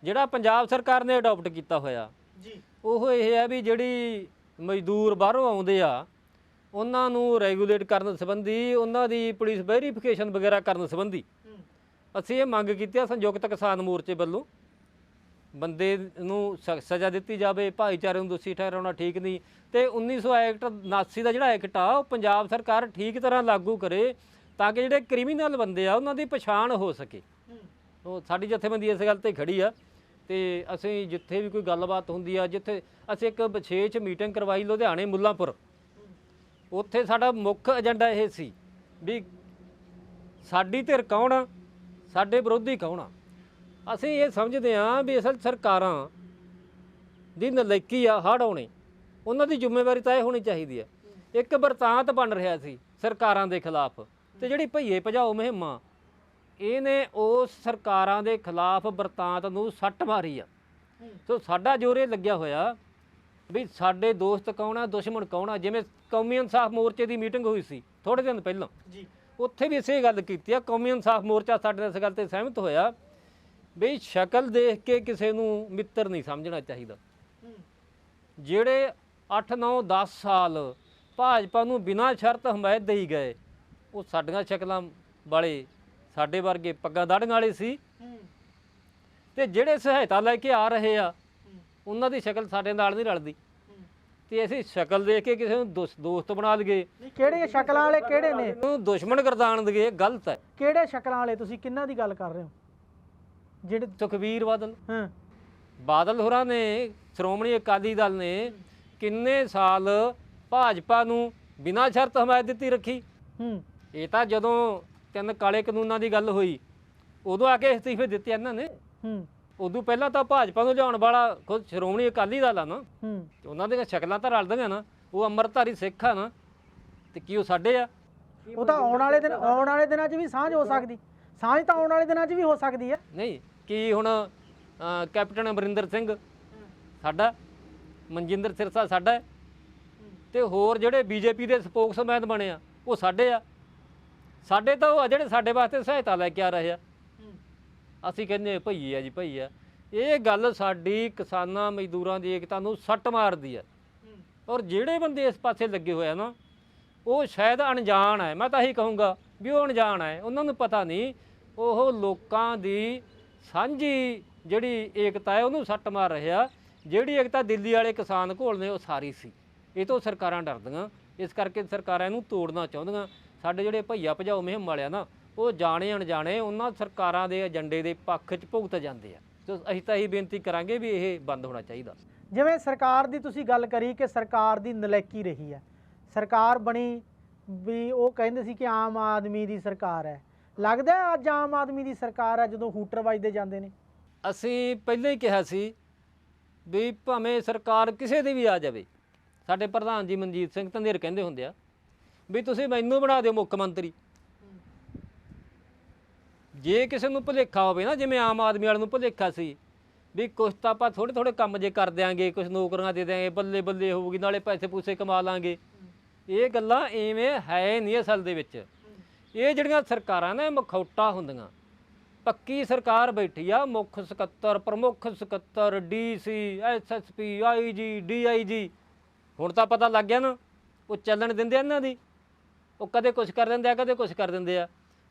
ਜਿਹੜਾ ਪੰਜਾਬ ਸਰਕਾਰ ਨੇ ਅਡਾਪਟ ਕੀਤਾ ਹੋਇਆ।
ਜੀ।
ਉਹ ਇਹ ਹੈ ਵੀ ਜਿਹੜੀ ਮਜ਼ਦੂਰ ਬਾਹਰੋਂ ਆਉਂਦੇ ਆ ਉਹਨਾਂ ਨੂੰ ਰੈਗੂਲੇਟ ਕਰਨ ਸੰਬੰਧੀ ਉਹਨਾਂ ਦੀ ਪੁਲਿਸ ਵੈਰੀਫਿਕੇਸ਼ਨ ਵਗੈਰਾ ਕਰਨ ਸੰਬੰਧੀ ਅਸੀਂ ਇਹ ਮੰਗ ਕੀਤੀ ਆ ਸੰਯੁਕਤ ਕਿਸਾਨ ਮੋਰਚੇ ਵੱਲੋਂ, ਬੰਦੇ ਨੂੰ ਸ- ਸਜ਼ਾ ਦਿੱਤੀ ਜਾਵੇ, ਭਾਈਚਾਰੇ ਨੂੰ ਦੋਸ਼ੀ ਠਹਿਰਾਉਣਾ ਠੀਕ ਨਹੀਂ, ਤੇ 1900 ਐਕਟ 89 ਦਾ ਜਿਹੜਾ ਐਕਟ ਆ, ਉਹ ਪੰਜਾਬ ਸਰਕਾਰ ਠੀਕ ਤਰ੍ਹਾਂ ਲਾਗੂ ਕਰੇ ਤਾਂ ਕਿ ਜਿਹੜੇ ਕ੍ਰਿਮੀਨਲ ਬੰਦੇ ਆ, ਉਹਨਾਂ ਦੀ ਪਛਾਣ ਹੋ ਸਕੇ। ਉਹ ਸਾਡੀ ਜਥੇਬੰਦੀ ਇਸ ਗੱਲ ਤੇ ਖੜੀ ਆ ਤੇ ਅਸੀਂ ਜਿੱਥੇ ਵੀ ਕੋਈ ਗੱਲਬਾਤ ਹੁੰਦੀ ਆ, ਜਿੱਥੇ ਅਸੀਂ ਇੱਕ ਵਿਸ਼ੇਸ਼ ਮੀਟਿੰਗ ਕਰਵਾਈ ਲੁਧਿਆਣੇ ਮੁੱਲਾਂਪੁਰ, ਉੱਥੇ ਸਾਡਾ ਮੁੱਖ ਏਜੰਡਾ ਇਹ ਸੀ ਵੀ ਸਾਡੀ ਧਿਰ ਕੌਣ ਆ? ਸਾਡੇ ਵਿਰੋਧੀ ਕੌਣ ਆ? ਅਸੀਂ ਇਹ ਸਮਝਦੇ ਹਾਂ ਵੀ ਅਸਲ ਸਰਕਾਰਾਂ ਦੀ ਨਲਾਇਕੀ ਆ, ਹੜ੍ਹ ਆਉਣੇ। ਉਹਨਾਂ ਦੀ ਜ਼ਿੰਮੇਵਾਰੀ ਤਾਂ ਇਹ ਹੋਣੀ ਚਾਹੀਦੀ ਹੈ ਇੱਕ ਵਰਤਾਂਤ ਬਣ ਰਿਹਾ ਸੀ ਸਰਕਾਰਾਂ ਦੇ ਖਿਲਾਫ ਤੇ ਜਿਹੜੀ ਭਈਏ ਭਜਾਓ ਮੁਹਿੰਮਾਂ, ਇਹਨੇ ਉਸ ਸਰਕਾਰਾਂ ਦੇ ਖਿਲਾਫ ਵਰਤਾਂਤ ਨੂੰ ਸੱਟ ਮਾਰੀ ਆ। ਸੋ ਸਾਡਾ ਜੋਰੇ ਲੱਗਿਆ ਹੋਇਆ ਵੀ ਸਾਡੇ ਦੋਸਤ ਕੌਣ ਆ, ਦੁਸ਼ਮਣ ਕੌਣ ਆ? ਜਿਵੇਂ ਕੌਮੀ ਇਨਸਾਫ ਮੋਰਚੇ ਦੀ ਮੀਟਿੰਗ ਹੋਈ ਸੀ ਥੋੜੇ ਦਿਨ ਪਹਿਲਾਂ।
ਜੀ।
ਉੱਥੇ ਵੀ ਇਸੇ ਗੱਲ ਕੀਤੀ ਆ, ਕੌਮੀ ਇਨਸਾਫ ਮੋਰਚਾ ਸਾਡੇ ਨਾਲ ਇਸ ਗੱਲ ਤੇ ਸਹਿਮਤ ਹੋਇਆ ਵੀ ਸ਼ਕਲ ਦੇਖ ਕੇ ਕਿਸੇ ਨੂੰ ਮਿੱਤਰ ਨਹੀਂ ਸਮਝਣਾ ਚਾਹੀਦਾ। ਜਿਹੜੇ 8 9 10 ਸਾਲ ਭਾਜਪਾ ਨੂੰ ਬਿਨਾਂ ਸ਼ਰਤ ਹਮਾਇਤ ਦੇਈ ਗਏ, ਉਹ ਸਾਡੀਆਂ ਸ਼ਕਲਾਂ ਵਾਲੇ ਸਾਡੇ ਵਰਗੇ ਪੱਗਾਂ ਦਾੜੀਆਂ ਵਾਲੇ ਸੀ। ਤੇ ਜਿਹੜੇ ਸਹਾਇਤਾ ਲੈ ਕੇ ਆ ਰਹੇ ਆ, ਉਹਨਾਂ ਦੀ ਸ਼ਕਲ ਸਾਡੇ ਨਾਲ ਨਹੀਂ ਰਲਦੀ। ਤੇ ਅਸੀਂ ਸ਼ਕਲ ਦੇਖ ਕੇ ਕਿਸੇ ਨੂੰ ਦੋਸ- ਦੋਸਤ ਬਣਾ ਲਈਏ।
ਨਹੀਂ ਕਿਹੜੇ ਸ਼ਕਲਾਂ ਵਾਲੇ ਕਿਹੜੇ ਨੇ?
ਨੂੰ ਦੁਸ਼ਮਣ ਗਰਦਾਨ ਦਈਏ ਗਲਤ ਹੈ।
ਕਿਹੜੇ ਸ਼ਕਲਾਂ ਵਾਲੇ? ਤੁਸੀਂ ਕਿੰਨਾਂ ਦੀ ਗੱਲ ਕਰ ਰਹੇ ਹੋ? ਜਿਹੜੇ
ਸੁਖਵੀਰ ਬਾਦਲ।
ਹਾਂ।
ਬਾਦਲ ਹੋਰਾਂ ਨੇ ਸ਼੍ਰੋਮਣੀ ਅਕਾਲੀ ਦਲ ਨੇ ਕਿੰਨੇ ਸਾਲ ਭਾਜਪਾ ਨੂੰ ਬਿਨਾਂ ਸ਼ਰਤ ਹਮਾਇਤ ਦਿੱਤੀ ਰੱਖੀ।
ਹੂੰ।
ਇਹ ਤਾਂ ਜਦੋਂ ਤਿੰਨ ਕਾਲੇ ਕਾਨੂੰਨਾਂ ਦੀ ਗੱਲ ਹੋਈ ਉਦੋਂ ਆ ਕੇ ਅਸਤੀਫੇ ਦਿੱਤੇ ਇਹਨਾਂ ਨੇ।
ਹੂੰ।
ਉਦੋਂ ਪਹਿਲਾਂ ਤਾਂ ਭਾਜਪਾ ਨੂੰ ਲਿਆਉਣ ਵਾਲਾ ਖੁਦ ਸ਼੍ਰੋਮਣੀ ਅਕਾਲੀ ਦਲ ਆ ਨਾ
ਹੂੰ।
ਤੇ ਉਹਨਾਂ ਦੀਆਂ ਸ਼ਕਲਾਂ ਤਾਂ ਰਲਦੀਆਂ ਨਾ ਉਹ ਅੰਮ੍ਰਿਤਧਾਰੀ ਸਿੱਖ ਆ ਨਾ ਤੇ ਕੀ ਉਹ ਸਾਡੇ ਆ?
ਉਹ ਤਾਂ ਆਉਣ ਵਾਲੇ ਦਿਨ ਆਉਣ ਵਾਲੇ ਦਿਨਾਂ 'ਚ ਵੀ ਸਾਂਝ ਹੋ ਸਕਦੀ। ਸਾਂਝ ਤਾਂ ਆਉਣ ਵਾਲੇ ਦਿਨਾਂ 'ਚ ਵੀ ਹੋ ਸਕਦੀ ਹੈ
ਨਹੀਂ ਕੀ ਹੁਣ ਕੈਪਟਨ ਅਮਰਿੰਦਰ ਸਿੰਘ ਸਾਡਾ ਮਨਜਿੰਦਰ ਸਿਰਸਾ ਸਾਡਾ ਹੈ ਤੇ ਹੋਰ ਜਿਹੜੇ ਬੀਜੇਪੀ ਦੇ ਸਪੋਕਸਮੈਨ ਬਣੇ ਆ ਉਹ ਸਾਡੇ ਆ। ਸਾਡੇ ਤਾਂ ਉਹ ਆ ਜਿਹੜੇ ਸਾਡੇ ਵਾਸਤੇ ਸਹਾਇਤਾ ਲੈ ਕੇ ਆ ਰਹੇ ਆ। ਅਸੀਂ ਕਹਿੰਦੇ ਭਈ ਆ ਜੀ, ਭਈ ਆ। ਇਹ ਗੱਲ ਸਾਡੀ ਕਿਸਾਨਾਂ ਮਜ਼ਦੂਰਾਂ ਦੀ ਏਕਤਾ ਨੂੰ ਸੱਟ ਮਾਰਦੀ ਆ। ਔਰ ਜਿਹੜੇ ਬੰਦੇ ਇਸ ਪਾਸੇ ਲੱਗੇ ਹੋਏ ਆ ਨਾ, ਉਹ ਸ਼ਾਇਦ ਅਣਜਾਣ ਹੈ ਮੈਂ ਤਾਂ ਇਹੀ ਕਹੂੰਗਾ ਵੀ ਉਹ ਅਣਜਾਣ ਹੈ ਉਹਨਾਂ ਨੂੰ ਪਤਾ ਨਹੀਂ, ਉਹ ਲੋਕਾਂ ਦੀ ਸਾਂਝੀ ਜਿਹੜੀ ਏਕਤਾ ਹੈ, ਉਹਨੂੰ ਸੱਟ ਮਾਰ ਰਿਹਾ ਜਿਹੜੀ ਏਕਤਾ ਦਿੱਲੀ ਵਾਲੇ ਕਿਸਾਨ ਘੋਲ ਨੇ, ਉਹ ਸਾਰੀ ਸੀ। ਇਹ ਤੋਂ ਸਰਕਾਰਾਂ ਡਰਦੀਆਂ। ਇਸ ਕਰਕੇ ਸਰਕਾਰਾਂ ਇਹਨੂੰ ਤੋੜਨਾ ਚਾਹੁੰਦੀਆਂ। ਸਾਡੇ ਜਿਹੜੇ ਭਈਆ ਭਜਾਓ ਮੁਹਿੰਮ ਵਾਲਿਆ ਨਾ ਉਹ ਜਾਣੇ ਅਣਜਾਣੇ ਉਹਨਾਂ ਸਰਕਾਰਾਂ ਦੇ ਏਜੰਡੇ ਦੇ ਪੱਖ 'ਚ ਭੁਗਤ ਜਾਂਦੇ ਆ। ਤੇ ਅਸੀਂ ਤਾਂ ਇਹੀ ਬੇਨਤੀ ਕਰਾਂਗੇ ਵੀ ਇਹ ਬੰਦ ਹੋਣਾ ਚਾਹੀਦਾ।
ਜਿਵੇਂ ਸਰਕਾਰ ਦੀ ਤੁਸੀਂ ਗੱਲ ਕਰੀ ਕਿ ਸਰਕਾਰ ਦੀ ਨਲਾਇਕੀ ਰਹੀ ਹੈ ਸਰਕਾਰ ਬਣੀ ਵੀ ਉਹ ਕਹਿੰਦੇ ਸੀ ਕਿ ਆਮ ਆਦਮੀ ਦੀ ਸਰਕਾਰ ਹੈ। ਲੱਗਦਾ ਅੱਜ ਆਮ ਆਦਮੀ ਦੀ ਸਰਕਾਰ ਹੈ ਜਦੋਂ ਹੂਟਰ ਵੱਜਦੇ ਜਾਂਦੇ ਨੇ?
ਅਸੀਂ ਪਹਿਲਾਂ ਹੀ ਕਿਹਾ ਸੀ ਵੀ ਭਾਵੇਂ ਸਰਕਾਰ ਕਿਸੇ ਦੀ ਵੀ ਆ ਜਾਵੇ ਸਾਡੇ ਪ੍ਰਧਾਨ ਜੀ ਮਨਜੀਤ ਸਿੰਘ ਧੰਦੇਰ ਕਹਿੰਦੇ ਹੁੰਦੇ ਆ ਵੀ ਤੁਸੀਂ ਮੈਨੂੰ ਬਣਾ ਦਿਓ ਮੁੱਖ ਮੰਤਰੀ। ਜੇ ਕਿਸੇ ਨੂੰ ਭੁਲੇਖਾ ਹੋਵੇ ਨਾ, ਜਿਵੇਂ ਆਮ ਆਦਮੀ ਵਾਲੇ ਨੂੰ ਭੁਲੇਖਾ ਸੀ, ਵੀ ਕੁਛ ਤਾਂ ਆਪਾਂ ਥੋੜੇ ਥੋੜੇ ਕੰਮ ਜੇ ਕਰ ਦਿਆਂਗੇ, ਕੁਛ ਨੌਕਰੀਆਂ ਦੇ ਦਿਆਂਗੇ, ਬੱਲੇ ਬੱਲੇ ਹੋਊਗੀ, ਨਾਲੇ ਪੈਸੇ ਪੂਸੇ ਕਮਾ ਲਾਂਗੇ। ਇਹ ਗੱਲਾਂ ਐਵੇਂ ਹੈ ਨਹੀਂ ਅਸਲ ਦੇ ਵਿੱਚ। ਇਹ ਜਿਹੜੀਆਂ ਸਰਕਾਰਾਂ ਨੇ ਮਖੌਟਾ ਹੁੰਦੀਆਂ, ਪੱਕੀ ਸਰਕਾਰ ਬੈਠੀ ਆ, ਮੁੱਖ ਸਕੱਤਰ, ਪ੍ਰਮੁੱਖ ਸਕੱਤਰ ਡੀਸੀ ਐਸਐਸਪੀ ਆਈਜੀ ਡੀਆਈਜੀ ਹੁਣ ਤਾਂ ਪਤਾ ਲੱਗ ਗਿਆ ਨਾ, ਉਹ ਚੱਲਣ ਦਿੰਦੇ ਆ ਇਹਨਾਂ ਦੀ। ਉਹ ਕਦੇ ਕੁਝ ਕਰ ਦਿੰਦੇ ਆ, ਕਦੇ ਕੁਝ ਕਰ ਦਿੰਦੇ ਆ।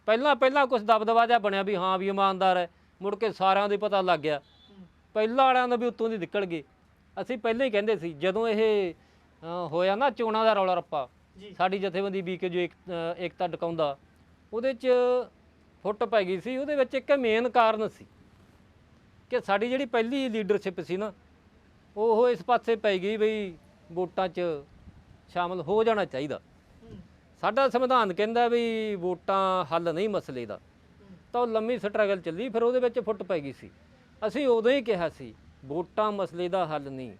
ਪਹਿਲਾਂ ਪਹਿਲਾਂ ਕੁਝ ਦਬਦਬਾ ਜਿਹਾ ਬਣਿਆ ਵੀ ਹਾਂ ਵੀ ਇਮਾਨਦਾਰ ਹੈ। ਮੁੜ ਕੇ ਸਾਰਿਆਂ ਦੇ ਪਤਾ ਲੱਗ ਗਿਆ। ਪਹਿਲਾਂ ਵਾਲਿਆਂ ਦਾ ਵੀ ਉੱਤੋਂ ਦੀ ਨਿਕਲ ਗਏ ਅਸੀਂ ਪਹਿਲਾਂ ਹੀ ਕਹਿੰਦੇ ਸੀ ਜਦੋਂ ਇਹ ਅ, ਹੋਇਆ ਨਾ ਚੋਣਾਂ ਦਾ ਰੌਲਾ ਰੱਪਾ
ਜੀ।
ਸਾਡੀ ਜਥੇਬੰਦੀ ਬੀਕੇ ਜੋ ਏਕਤਾ ਡਕਾਉਂਦਾ ਉਹਦੇ 'ਚ ਫੁੱਟ ਪੈ ਗਈ ਸੀ। ਉਹਦੇ ਵਿੱਚ ਇੱਕ ਮੇਨ ਕਾਰਨ ਸੀ ਕਿ ਸਾਡੀ ਜਿਹੜੀ ਪਹਿਲੀ ਲੀਡਰਸ਼ਿਪ ਸੀ ਨਾ ਉਹ ਇਸ ਪਾਸੇ ਪੈ ਗਈ ਬਈ ਵੋਟਾਂ 'ਚ ਸ਼ਾਮਲ ਹੋ ਜਾਣਾ ਚਾਹੀਦਾ। ਸਾਡਾ ਸੰਵਿਧਾਨ ਕਹਿੰਦਾ ਵੀ ਵੋਟਾਂ ਹੱਲ ਨਹੀਂ ਮਸਲੇ ਦਾ। ਤਾਂ ਉਹ ਲੰਮੀ ਸਟਰਗਲ ਚੱਲੀ, ਫਿਰ ਉਹਦੇ ਵਿੱਚ ਫੁੱਟ ਪੈ ਗਈ ਸੀ। ਅਸੀਂ ਉਦੋਂ ਹੀ ਕਿਹਾ ਸੀ, ਵੋਟਾਂ ਮਸਲੇ ਦਾ ਹੱਲ ਨਹੀਂ।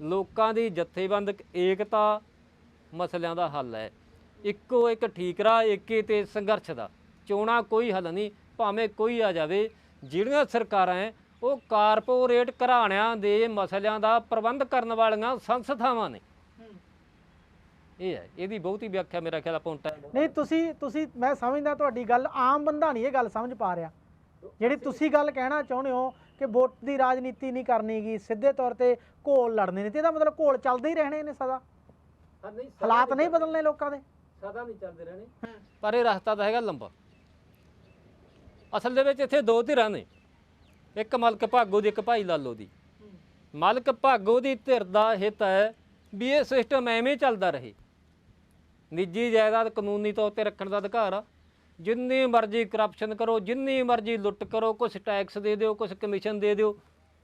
ਲੋਕਾਂ ਦੀ ਜਥੇਬੰਦ ਏਕਤਾ ਮਸਲਿਆਂ ਦਾ ਹੱਲ ਹੈ। ਇੱਕੋ ਇੱਕ ਠੀਕਰਾ, ਏਕੇ ਤੇ ਸੰਘਰਸ਼ ਦਾ। ਚੋਣਾਂ ਕੋਈ ਹੱਲ ਨਹੀਂ, ਭਾਵੇਂ ਕੋਈ ਆ ਜਾਵੇ। ਜਿਹੜੀਆਂ ਸਰਕਾਰਾਂ ਹੈ, ਉਹ ਕਾਰਪੋਰੇਟ ਘਰਾਣਿਆਂ ਦੇ ਮਸਲਿਆਂ ਦਾ ਪ੍ਰਬੰਧ ਕਰਨ ਵਾਲੀਆਂ ਸੰਸਥਾਵਾਂ ਨੇ। ਇਹ ਹੈ ਇਹਦੀ ਬਹੁਤੀ ਵਿਆਖਿਆ ਮੇਰਾ ਖਿਆਲ ਆਪਾਂ ਹੁਣ
ਨਹੀਂ ਤੁਸੀਂ ਤੁਸੀਂ ਮੈਂ ਸਮਝਦਾ ਤੁਹਾਡੀ ਗੱਲ ਆਮ ਬੰਦਾ ਨਹੀਂ ਇਹ ਗੱਲ ਸਮਝ ਪਾ ਰਿਹਾ। ਜਿਹੜੀ ਤੁਸੀਂ ਗੱਲ ਕਹਿਣਾ ਚਾਹੁੰਦੇ ਹੋ ਕਿ ਵੋਟ ਦੀ ਰਾਜਨੀਤੀ ਨਹੀਂ ਕਰਨੀਗੀ ਸਿੱਧੇ ਤੌਰ ਤੇ ਘੋਲ ਲੜਨੇ ਨੇ ਤੇ ਇਹਦਾ ਮਤਲਬ ਘੋਲ ਚੱਲਦੇ ਹੀ ਰਹਿਣੇ ਨੇ ਸਦਾ। ਹਾਲਾਤ ਨਹੀਂ ਬਦਲਨੇ ਲੋਕਾਂ ਦੇ।
ਸਦਾ ਨਹੀਂ ਚੱਲਦੇ ਰਹਿਣੇ। ਪਰ ਇਹ ਰਸਤਾ ਤਾਂ ਹੈਗਾ ਲੰਬਾ। ਅਸਲ ਦੇ ਵਿੱਚ ਇੱਥੇ ਦੋ ਧਿਰਾਂ ਨੇ। ਇੱਕ ਮਲਕ ਭਾਗੋ ਦੀ ਇੱਕ ਭਾਈ ਲਾਲੋ ਦੀ। ਮਲਕ ਭਾਗੋ ਦੀ ਧਿਰ ਦਾ ਹਿੱਤ ਹੈ ਵੀ ਇਹ ਸਿਸਟਮ ਐਵੇਂ ਚੱਲਦਾ ਰਹੇ। ਨਿੱਜੀ ਜਾਇਦਾਦ ਕਾਨੂੰਨੀ ਤੌਰ ਤੇ ਰੱਖਣ ਦਾ ਅਧਿਕਾਰ ਆ। ਜਿੰਨੀ ਮਰਜ਼ੀ ਕਰਪਸ਼ਨ ਕਰੋ, ਜਿੰਨੀ ਮਰਜ਼ੀ ਲੁੱਟ ਕਰੋ ਕੁਝ ਟੈਕਸ ਦੇ ਦਿਓ ਕੁਝ ਕਮਿਸ਼ਨ ਦੇ ਦਿਓ,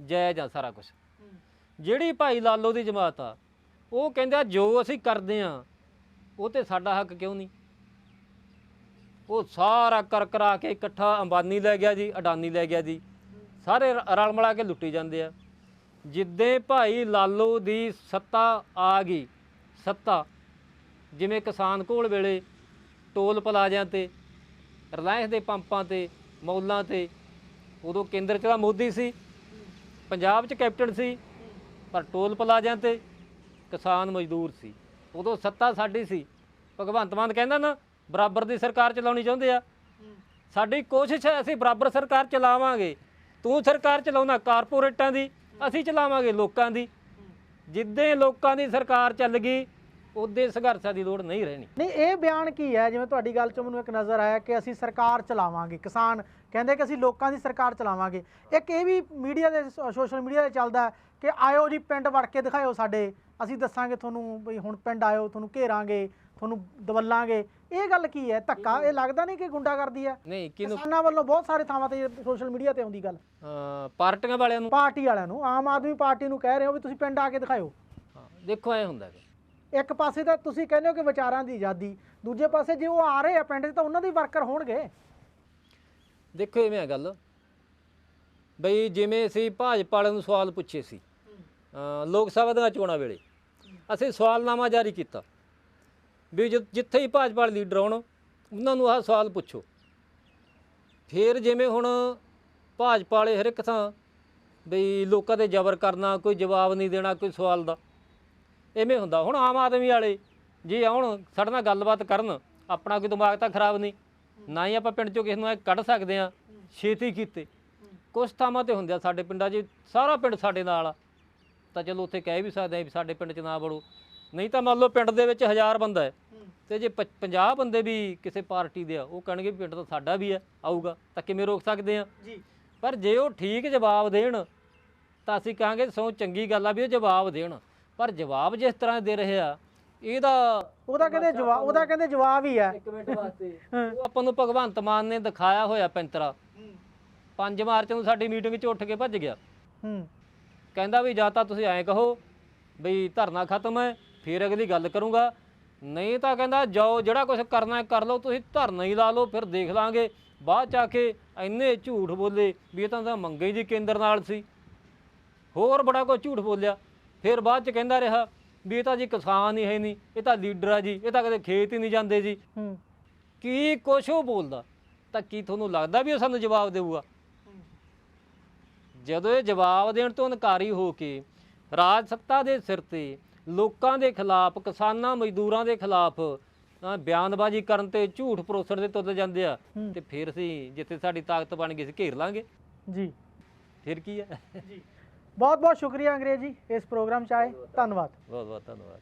ਜਾਇਜ਼ ਆ ਸਾਰਾ ਕੁਝ ਜਿਹੜੀ ਭਾਈ ਲਾਲੋ ਦੀ ਜਮਾਤ ਆ, ਉਹ ਕਹਿੰਦਾ ਜੋ ਅਸੀਂ ਕਰਦੇ ਆ, ਉਹ ਤੇ ਸਾਡਾ ਹੱਕ ਕਿਉਂ ਨਹੀਂ? ਉਹ ਸਾਰਾ ਕਰ ਕਰਾ ਕੇ ਇਕੱਠਾ ਅੰਬਾਨੀ ਲੈ ਗਿਆ ਜੀ, ਅਡਾਨੀ ਲੈ ਗਿਆ ਜੀ। ਸਾਰੇ ਰ- ਰਲ ਮਿਲਾ ਕੇ ਲੁੱਟੀ ਜਾਂਦੇ ਆ। ਜਿੱਦੇ ਭਾਈ ਲਾਲੋ ਦੀ ਸੱਤਾ ਆ ਗਈ, ਸੱਤਾ ਜਿਵੇਂ ਕਿਸਾਨ ਕੋਲ ਵੇਲੇ ਟੋਲ ਪਲਾਜ਼ਿਆਂ ਤੇ, ਰਿਲਾਇੰਸ ਦੇ ਪੰਪਾਂ ਤੇ, ਮੌਲਾਂ ਤੇ, ਉਦੋਂ ਕੇਂਦਰ 'ਚ ਤਾਂ ਮੋਦੀ ਸੀ, ਪੰਜਾਬ 'ਚ ਕੈਪਟਨ ਸੀ, ਪਰ ਟੋਲ ਪਲਾਜ਼ਿਆਂ ਤੇ ਕਿਸਾਨ ਮਜ਼ਦੂਰ ਸੀ। ਉਦੋਂ ਸੱਤਾ ਸਾਡੀ ਸੀ। ਭਗਵੰਤ ਮਾਨ ਕਹਿੰਦਾ ਨਾ, ਬਰਾਬਰ ਦੀ ਸਰਕਾਰ ਚਲਾਉਣੀ ਚਾਹੁੰਦੇ ਆ। ਸਾਡੀ ਕੋਸ਼ਿਸ਼ ਹੈ, ਅਸੀਂ ਬਰਾਬਰ ਸਰਕਾਰ ਚਲਾਵਾਂਗੇ। ਤੂੰ ਸਰਕਾਰ ਚਲਾਉਣਾ, ਕਾਰਪੋਰੇਟਾਂ ਦੀ, ਅਸੀਂ ਚਲਾਵਾਂਗੇ ਲੋਕਾਂ ਦੀ। ਜਿੱਦੇ ਲੋਕਾਂ ਦੀ ਸਰਕਾਰ ਚੱਲ ਗਈ ਉਦੇ ਸੰਘਰਸ਼ਾਂ ਦੀ ਲੋੜ ਨਹੀਂ ਰਹਿਣੀ।
ਨਹੀਂ ਇਹ ਬਿਆਨ ਕੀ ਹੈ? ਜਿਵੇਂ ਤੁਹਾਡੀ ਗੱਲ 'ਚ ਮੈਨੂੰ ਇੱਕ ਨਜ਼ਰ ਆਇਆ ਕਿ ਅਸੀਂ ਸਰਕਾਰ ਚਲਾਵਾਂਗੇ ਕਿਸਾਨ ਕਹਿੰਦੇ ਕਿ ਅਸੀਂ ਲੋਕਾਂ ਦੀ ਸਰਕਾਰ ਚਲਾਵਾਂਗੇ। ਇੱਕ ਇਹ ਵੀ ਮੀਡੀਆ ਦੇ ਸੋਸ਼ਲ ਮੀਡੀਆ ਤੇ ਚੱਲਦਾ ਕਿ ਆਇਓ ਜੀ ਪਿੰਡ ਵੜ ਕੇ ਦਿਖਾਇਓ ਸਾਡੇ। ਅਸੀਂ ਦੱਸਾਂਗੇ ਤੁਹਾਨੂੰ ਵੀ ਹੁਣ ਪਿੰਡ ਆਇਓ ਤੁਹਾਨੂੰ ਘੇਰਾਂਗੇ ਤੁਹਾਨੂੰ ਦਵਲਾਂਗੇ। ਇਹ ਗੱਲ ਕੀ ਹੈ? ਧੱਕਾ? ਇਹ ਲੱਗਦਾ ਨਹੀਂ ਕਿ ਗੁੰਡਾਗਰਦੀ ਹੈ?
ਨਹੀਂ ਕਿਹਨੂੰ
ਕਿਸਾਨਾਂ ਵੱਲੋਂ ਬਹੁਤ ਸਾਰੇ ਥਾਵਾਂ ਤੇ ਸੋਸ਼ਲ ਮੀਡੀਆ ਤੇ ਆਉਂਦੀ ਗੱਲ।
ਪਾਰਟੀਆਂ ਵਾਲਿਆਂ ਨੂੰ।
ਪਾਰਟੀ ਵਾਲਿਆਂ ਨੂੰ ਆਮ ਆਦਮੀ ਪਾਰਟੀ ਨੂੰ ਕਹਿ ਰਹੇ ਹੋ ਵੀ ਤੁਸੀਂ ਪਿੰਡ ਆ ਕੇ ਦਿਖਾਇਓ।
ਦੇਖੋ ਐ ਹੁੰਦਾ ਹੈ
ਇੱਕ ਪਾਸੇ ਤਾਂ ਤੁਸੀਂ ਕਹਿੰਦੇ ਹੋ ਕਿ ਵਿਚਾਰਾਂ ਦੀ ਆਜ਼ਾਦੀ ਦੂਜੇ ਪਾਸੇ ਜੇ ਉਹ ਆ ਰਹੇ ਆ ਪਿੰਡ 'ਚ ਤਾਂ ਉਹਨਾਂ ਦੇ ਵਰਕਰ ਹੋਣਗੇ।
ਦੇਖੋ ਇਵੇਂ ਆ ਗੱਲ। ਬਈ ਜਿਵੇਂ ਅਸੀਂ ਭਾਜਪਾ ਵਾਲਿਆਂ ਨੂੰ ਸਵਾਲ ਪੁੱਛੇ ਸੀ ਅ, ਲੋਕ ਸਭਾ ਦੀਆਂ ਚੋਣਾਂ ਵੇਲੇ। ਅਸੀਂ ਸਵਾਲਨਾਮਾ ਜਾਰੀ ਕੀਤਾ। ਵੀ ਜਿ- ਜਿੱਥੇ ਹੀ ਭਾਜਪਾ ਵਾਲੇ ਲੀਡਰ ਆਉਣ ਉਹਨਾਂ ਨੂੰ ਆਹ ਸਵਾਲ ਪੁੱਛੋ। ਫਿਰ ਜਿਵੇਂ ਹੁਣ ਭਾਜਪਾ ਵਾਲੇ ਹਰ ਇੱਕ ਥਾਂ ਬਈ ਲੋਕਾਂ ਤੇ ਜ਼ਬਰ ਕਰਨਾ ਕੋਈ ਜਵਾਬ ਨਹੀਂ ਦੇਣਾ ਕੋਈ ਸਵਾਲ ਦਾ। ਐਵੇਂ ਹੁੰਦਾ। ਹੁਣ ਆਮ ਆਦਮੀ ਵਾਲੇ ਜੇ ਆਉਣ ਸਾਡੇ ਨਾਲ ਗੱਲਬਾਤ ਕਰਨ ਆਪਣਾ ਕੋਈ ਦਿਮਾਗ ਤਾਂ ਖਰਾਬ ਨਹੀਂ। ਨਾ ਹੀ ਆਪਾਂ ਪਿੰਡ ਚੋਂ ਕਿਸੇ ਨੂੰ ਇਹ ਕੱਢ ਸਕਦੇ ਆ ਛੇਤੀ ਕੀਤੇ। ਕੁਛ ਥਾਵਾਂ ਤੇ ਹੁੰਦੇ ਆ ਸਾਡੇ ਪਿੰਡਾਂ 'ਚ ਸਾਰਾ ਪਿੰਡ ਸਾਡੇ ਨਾਲ ਆ। ਤਾਂ ਚਲੋ ਉੱਥੇ ਕਹਿ ਵੀ ਸਕਦੇ ਆ ਵੀ ਸਾਡੇ ਪਿੰਡ 'ਚ ਨਾ ਵੜੋ। ਨਹੀਂ ਤਾਂ ਮੰਨ ਲਓ ਪਿੰਡ ਦੇ ਵਿੱਚ ਹਜ਼ਾਰ ਬੰਦਾ ਹੈ। ਤੇ ਜੇ 50 ਬੰਦੇ ਵੀ ਕਿਸੇ ਪਾਰਟੀ ਦੇ ਆ ਉਹ ਕਹਿਣਗੇ ਪਿੰਡ ਤਾਂ ਸਾਡਾ ਵੀ ਹੈ ਆਊਗਾ। ਤਾਂ ਕਿਵੇਂ ਰੋਕ ਸਕਦੇ ਆ
ਜੀ।
ਪਰ ਜੇ ਉਹ ਠੀਕ ਜਵਾਬ ਦੇਣ ਤਾਂ ਅਸੀਂ ਕਹਾਂਗੇ ਸੋ ਚੰਗੀ ਗੱਲ ਆ ਵੀ ਉਹ ਜਵਾਬ ਦੇਣ। ਪਰ ਜਵਾਬ ਜਿਸ ਤਰ੍ਹਾਂ ਦੇ ਰਹੇ ਆ ਇਹਦਾ
ਉਹਦਾ ਕਹਿੰਦੇ ਜਵਾਬ ਉਹਦਾ ਕਹਿੰਦੇ ਜਵਾਬ ਹੀ ਹੈ
ਇੱਕ ਮਿੰਟ ਵਾਸਤੇ। ਉਹ ਆਪਾਂ ਨੂੰ ਭਗਵੰਤ ਮਾਨ ਨੇ ਦਿਖਾਇਆ ਹੋਇਆ ਪੈਂਤਰਾ। 5 ਮਾਰਚ ਨੂੰ ਸਾਡੀ ਮੀਟਿੰਗ 'ਚ ਉੱਠ ਕੇ ਭੱਜ ਗਿਆ।
ਹੂੰ।
ਕਹਿੰਦਾ ਵੀ ਜਾਂ ਤਾਂ ਤੁਸੀਂ ਐਂ ਕਹੋ ਬਈ ਧਰਨਾ ਖਤਮ ਹੈ ਫਿਰ ਅਗਲੀ ਗੱਲ ਕਰੂੰਗਾ। ਨਹੀਂ ਤਾਂ ਕਹਿੰਦਾ ਜਾਓ ਜਿਹੜਾ ਕੁਝ ਕਰਨਾ ਹੈ ਕਰ ਲਓ ਤੁਸੀਂ ਧਰਨਾ ਹੀ ਲਾ ਲਓ ਫਿਰ ਦੇਖ ਲਾਂਗੇ। ਬਾਅਦ ਚ ਆ ਕੇ ਇੰਨੇ ਝੂਠ ਬੋਲੇ ਵੀ ਇਹ ਤਾਂ ਮੰਗੇ ਹੀ ਜੀ ਕੇਂਦਰ ਨਾਲ ਸੀ। ਹੋਰ ਬੜਾ ਕੋਈ ਝੂਠ ਬੋਲਿਆ। ਫਿਰ ਬਾਅਦ ਚ ਕਹਿੰਦਾ ਰਿਹਾ ਵੀ ਇਹ ਤਾਂ ਜੀ ਕਿਸਾਨ ਹੀ ਹੈ ਨਹੀਂ ਇਹ ਤਾਂ ਲੀਡਰ ਆ ਜੀ ਇਹ ਤਾਂ ਕਦੇ ਖੇਤ ਹੀ ਨਹੀਂ ਜਾਂਦੇ ਜੀ।
ਹੂੰ।
ਕੀ ਕੁਛ ਉਹ ਬੋਲਦਾ? ਤਾਂ ਕੀ ਤੁਹਾਨੂੰ ਲੱਗਦਾ ਵੀ ਉਹ ਸਾਨੂੰ ਜਵਾਬ ਦੇਊਗਾ? ਜਦੋਂ ਇਹ ਜਵਾਬ ਦੇਣ ਤੋਂ ਇਨਕਾਰੀ ਹੋ ਕੇ ਰਾਜ ਸੱਤਾ ਦੇ ਸਿਰ ਤੇ ਲੋਕਾਂ ਦੇ ਖਿਲਾਫ ਕਿਸਾਨਾਂ ਮਜ਼ਦੂਰਾਂ ਦੇ ਖਿਲਾਫ ਬਿਆਨਬਾਜ਼ੀ ਕਰਨ ਤੇ ਝੂਠ ਪਰੋਸਣ ਦੇ ਤੁੱਲ ਜਾਂਦੇ ਆ। ਤੇ ਫਿਰ ਅਸੀਂ ਜਿੱਥੇ ਸਾਡੀ ਤਾਕਤ ਬਣ ਗਈ ਸੀ ਘੇਰ ਲਾਂਗੇ।
ਜੀ।
ਫਿਰ ਕੀ ਹੈ?
ਜੀ। ਬਹੁਤ ਬਹੁਤ ਸ਼ੁਕਰੀਆ ਅੰਗਰੇਜ਼ ਜੀ ਇਸ ਪ੍ਰੋਗਰਾਮ 'ਚ ਆਏ। ਧੰਨਵਾਦ।
ਬਹੁਤ ਬਹੁਤ ਧੰਨਵਾਦ।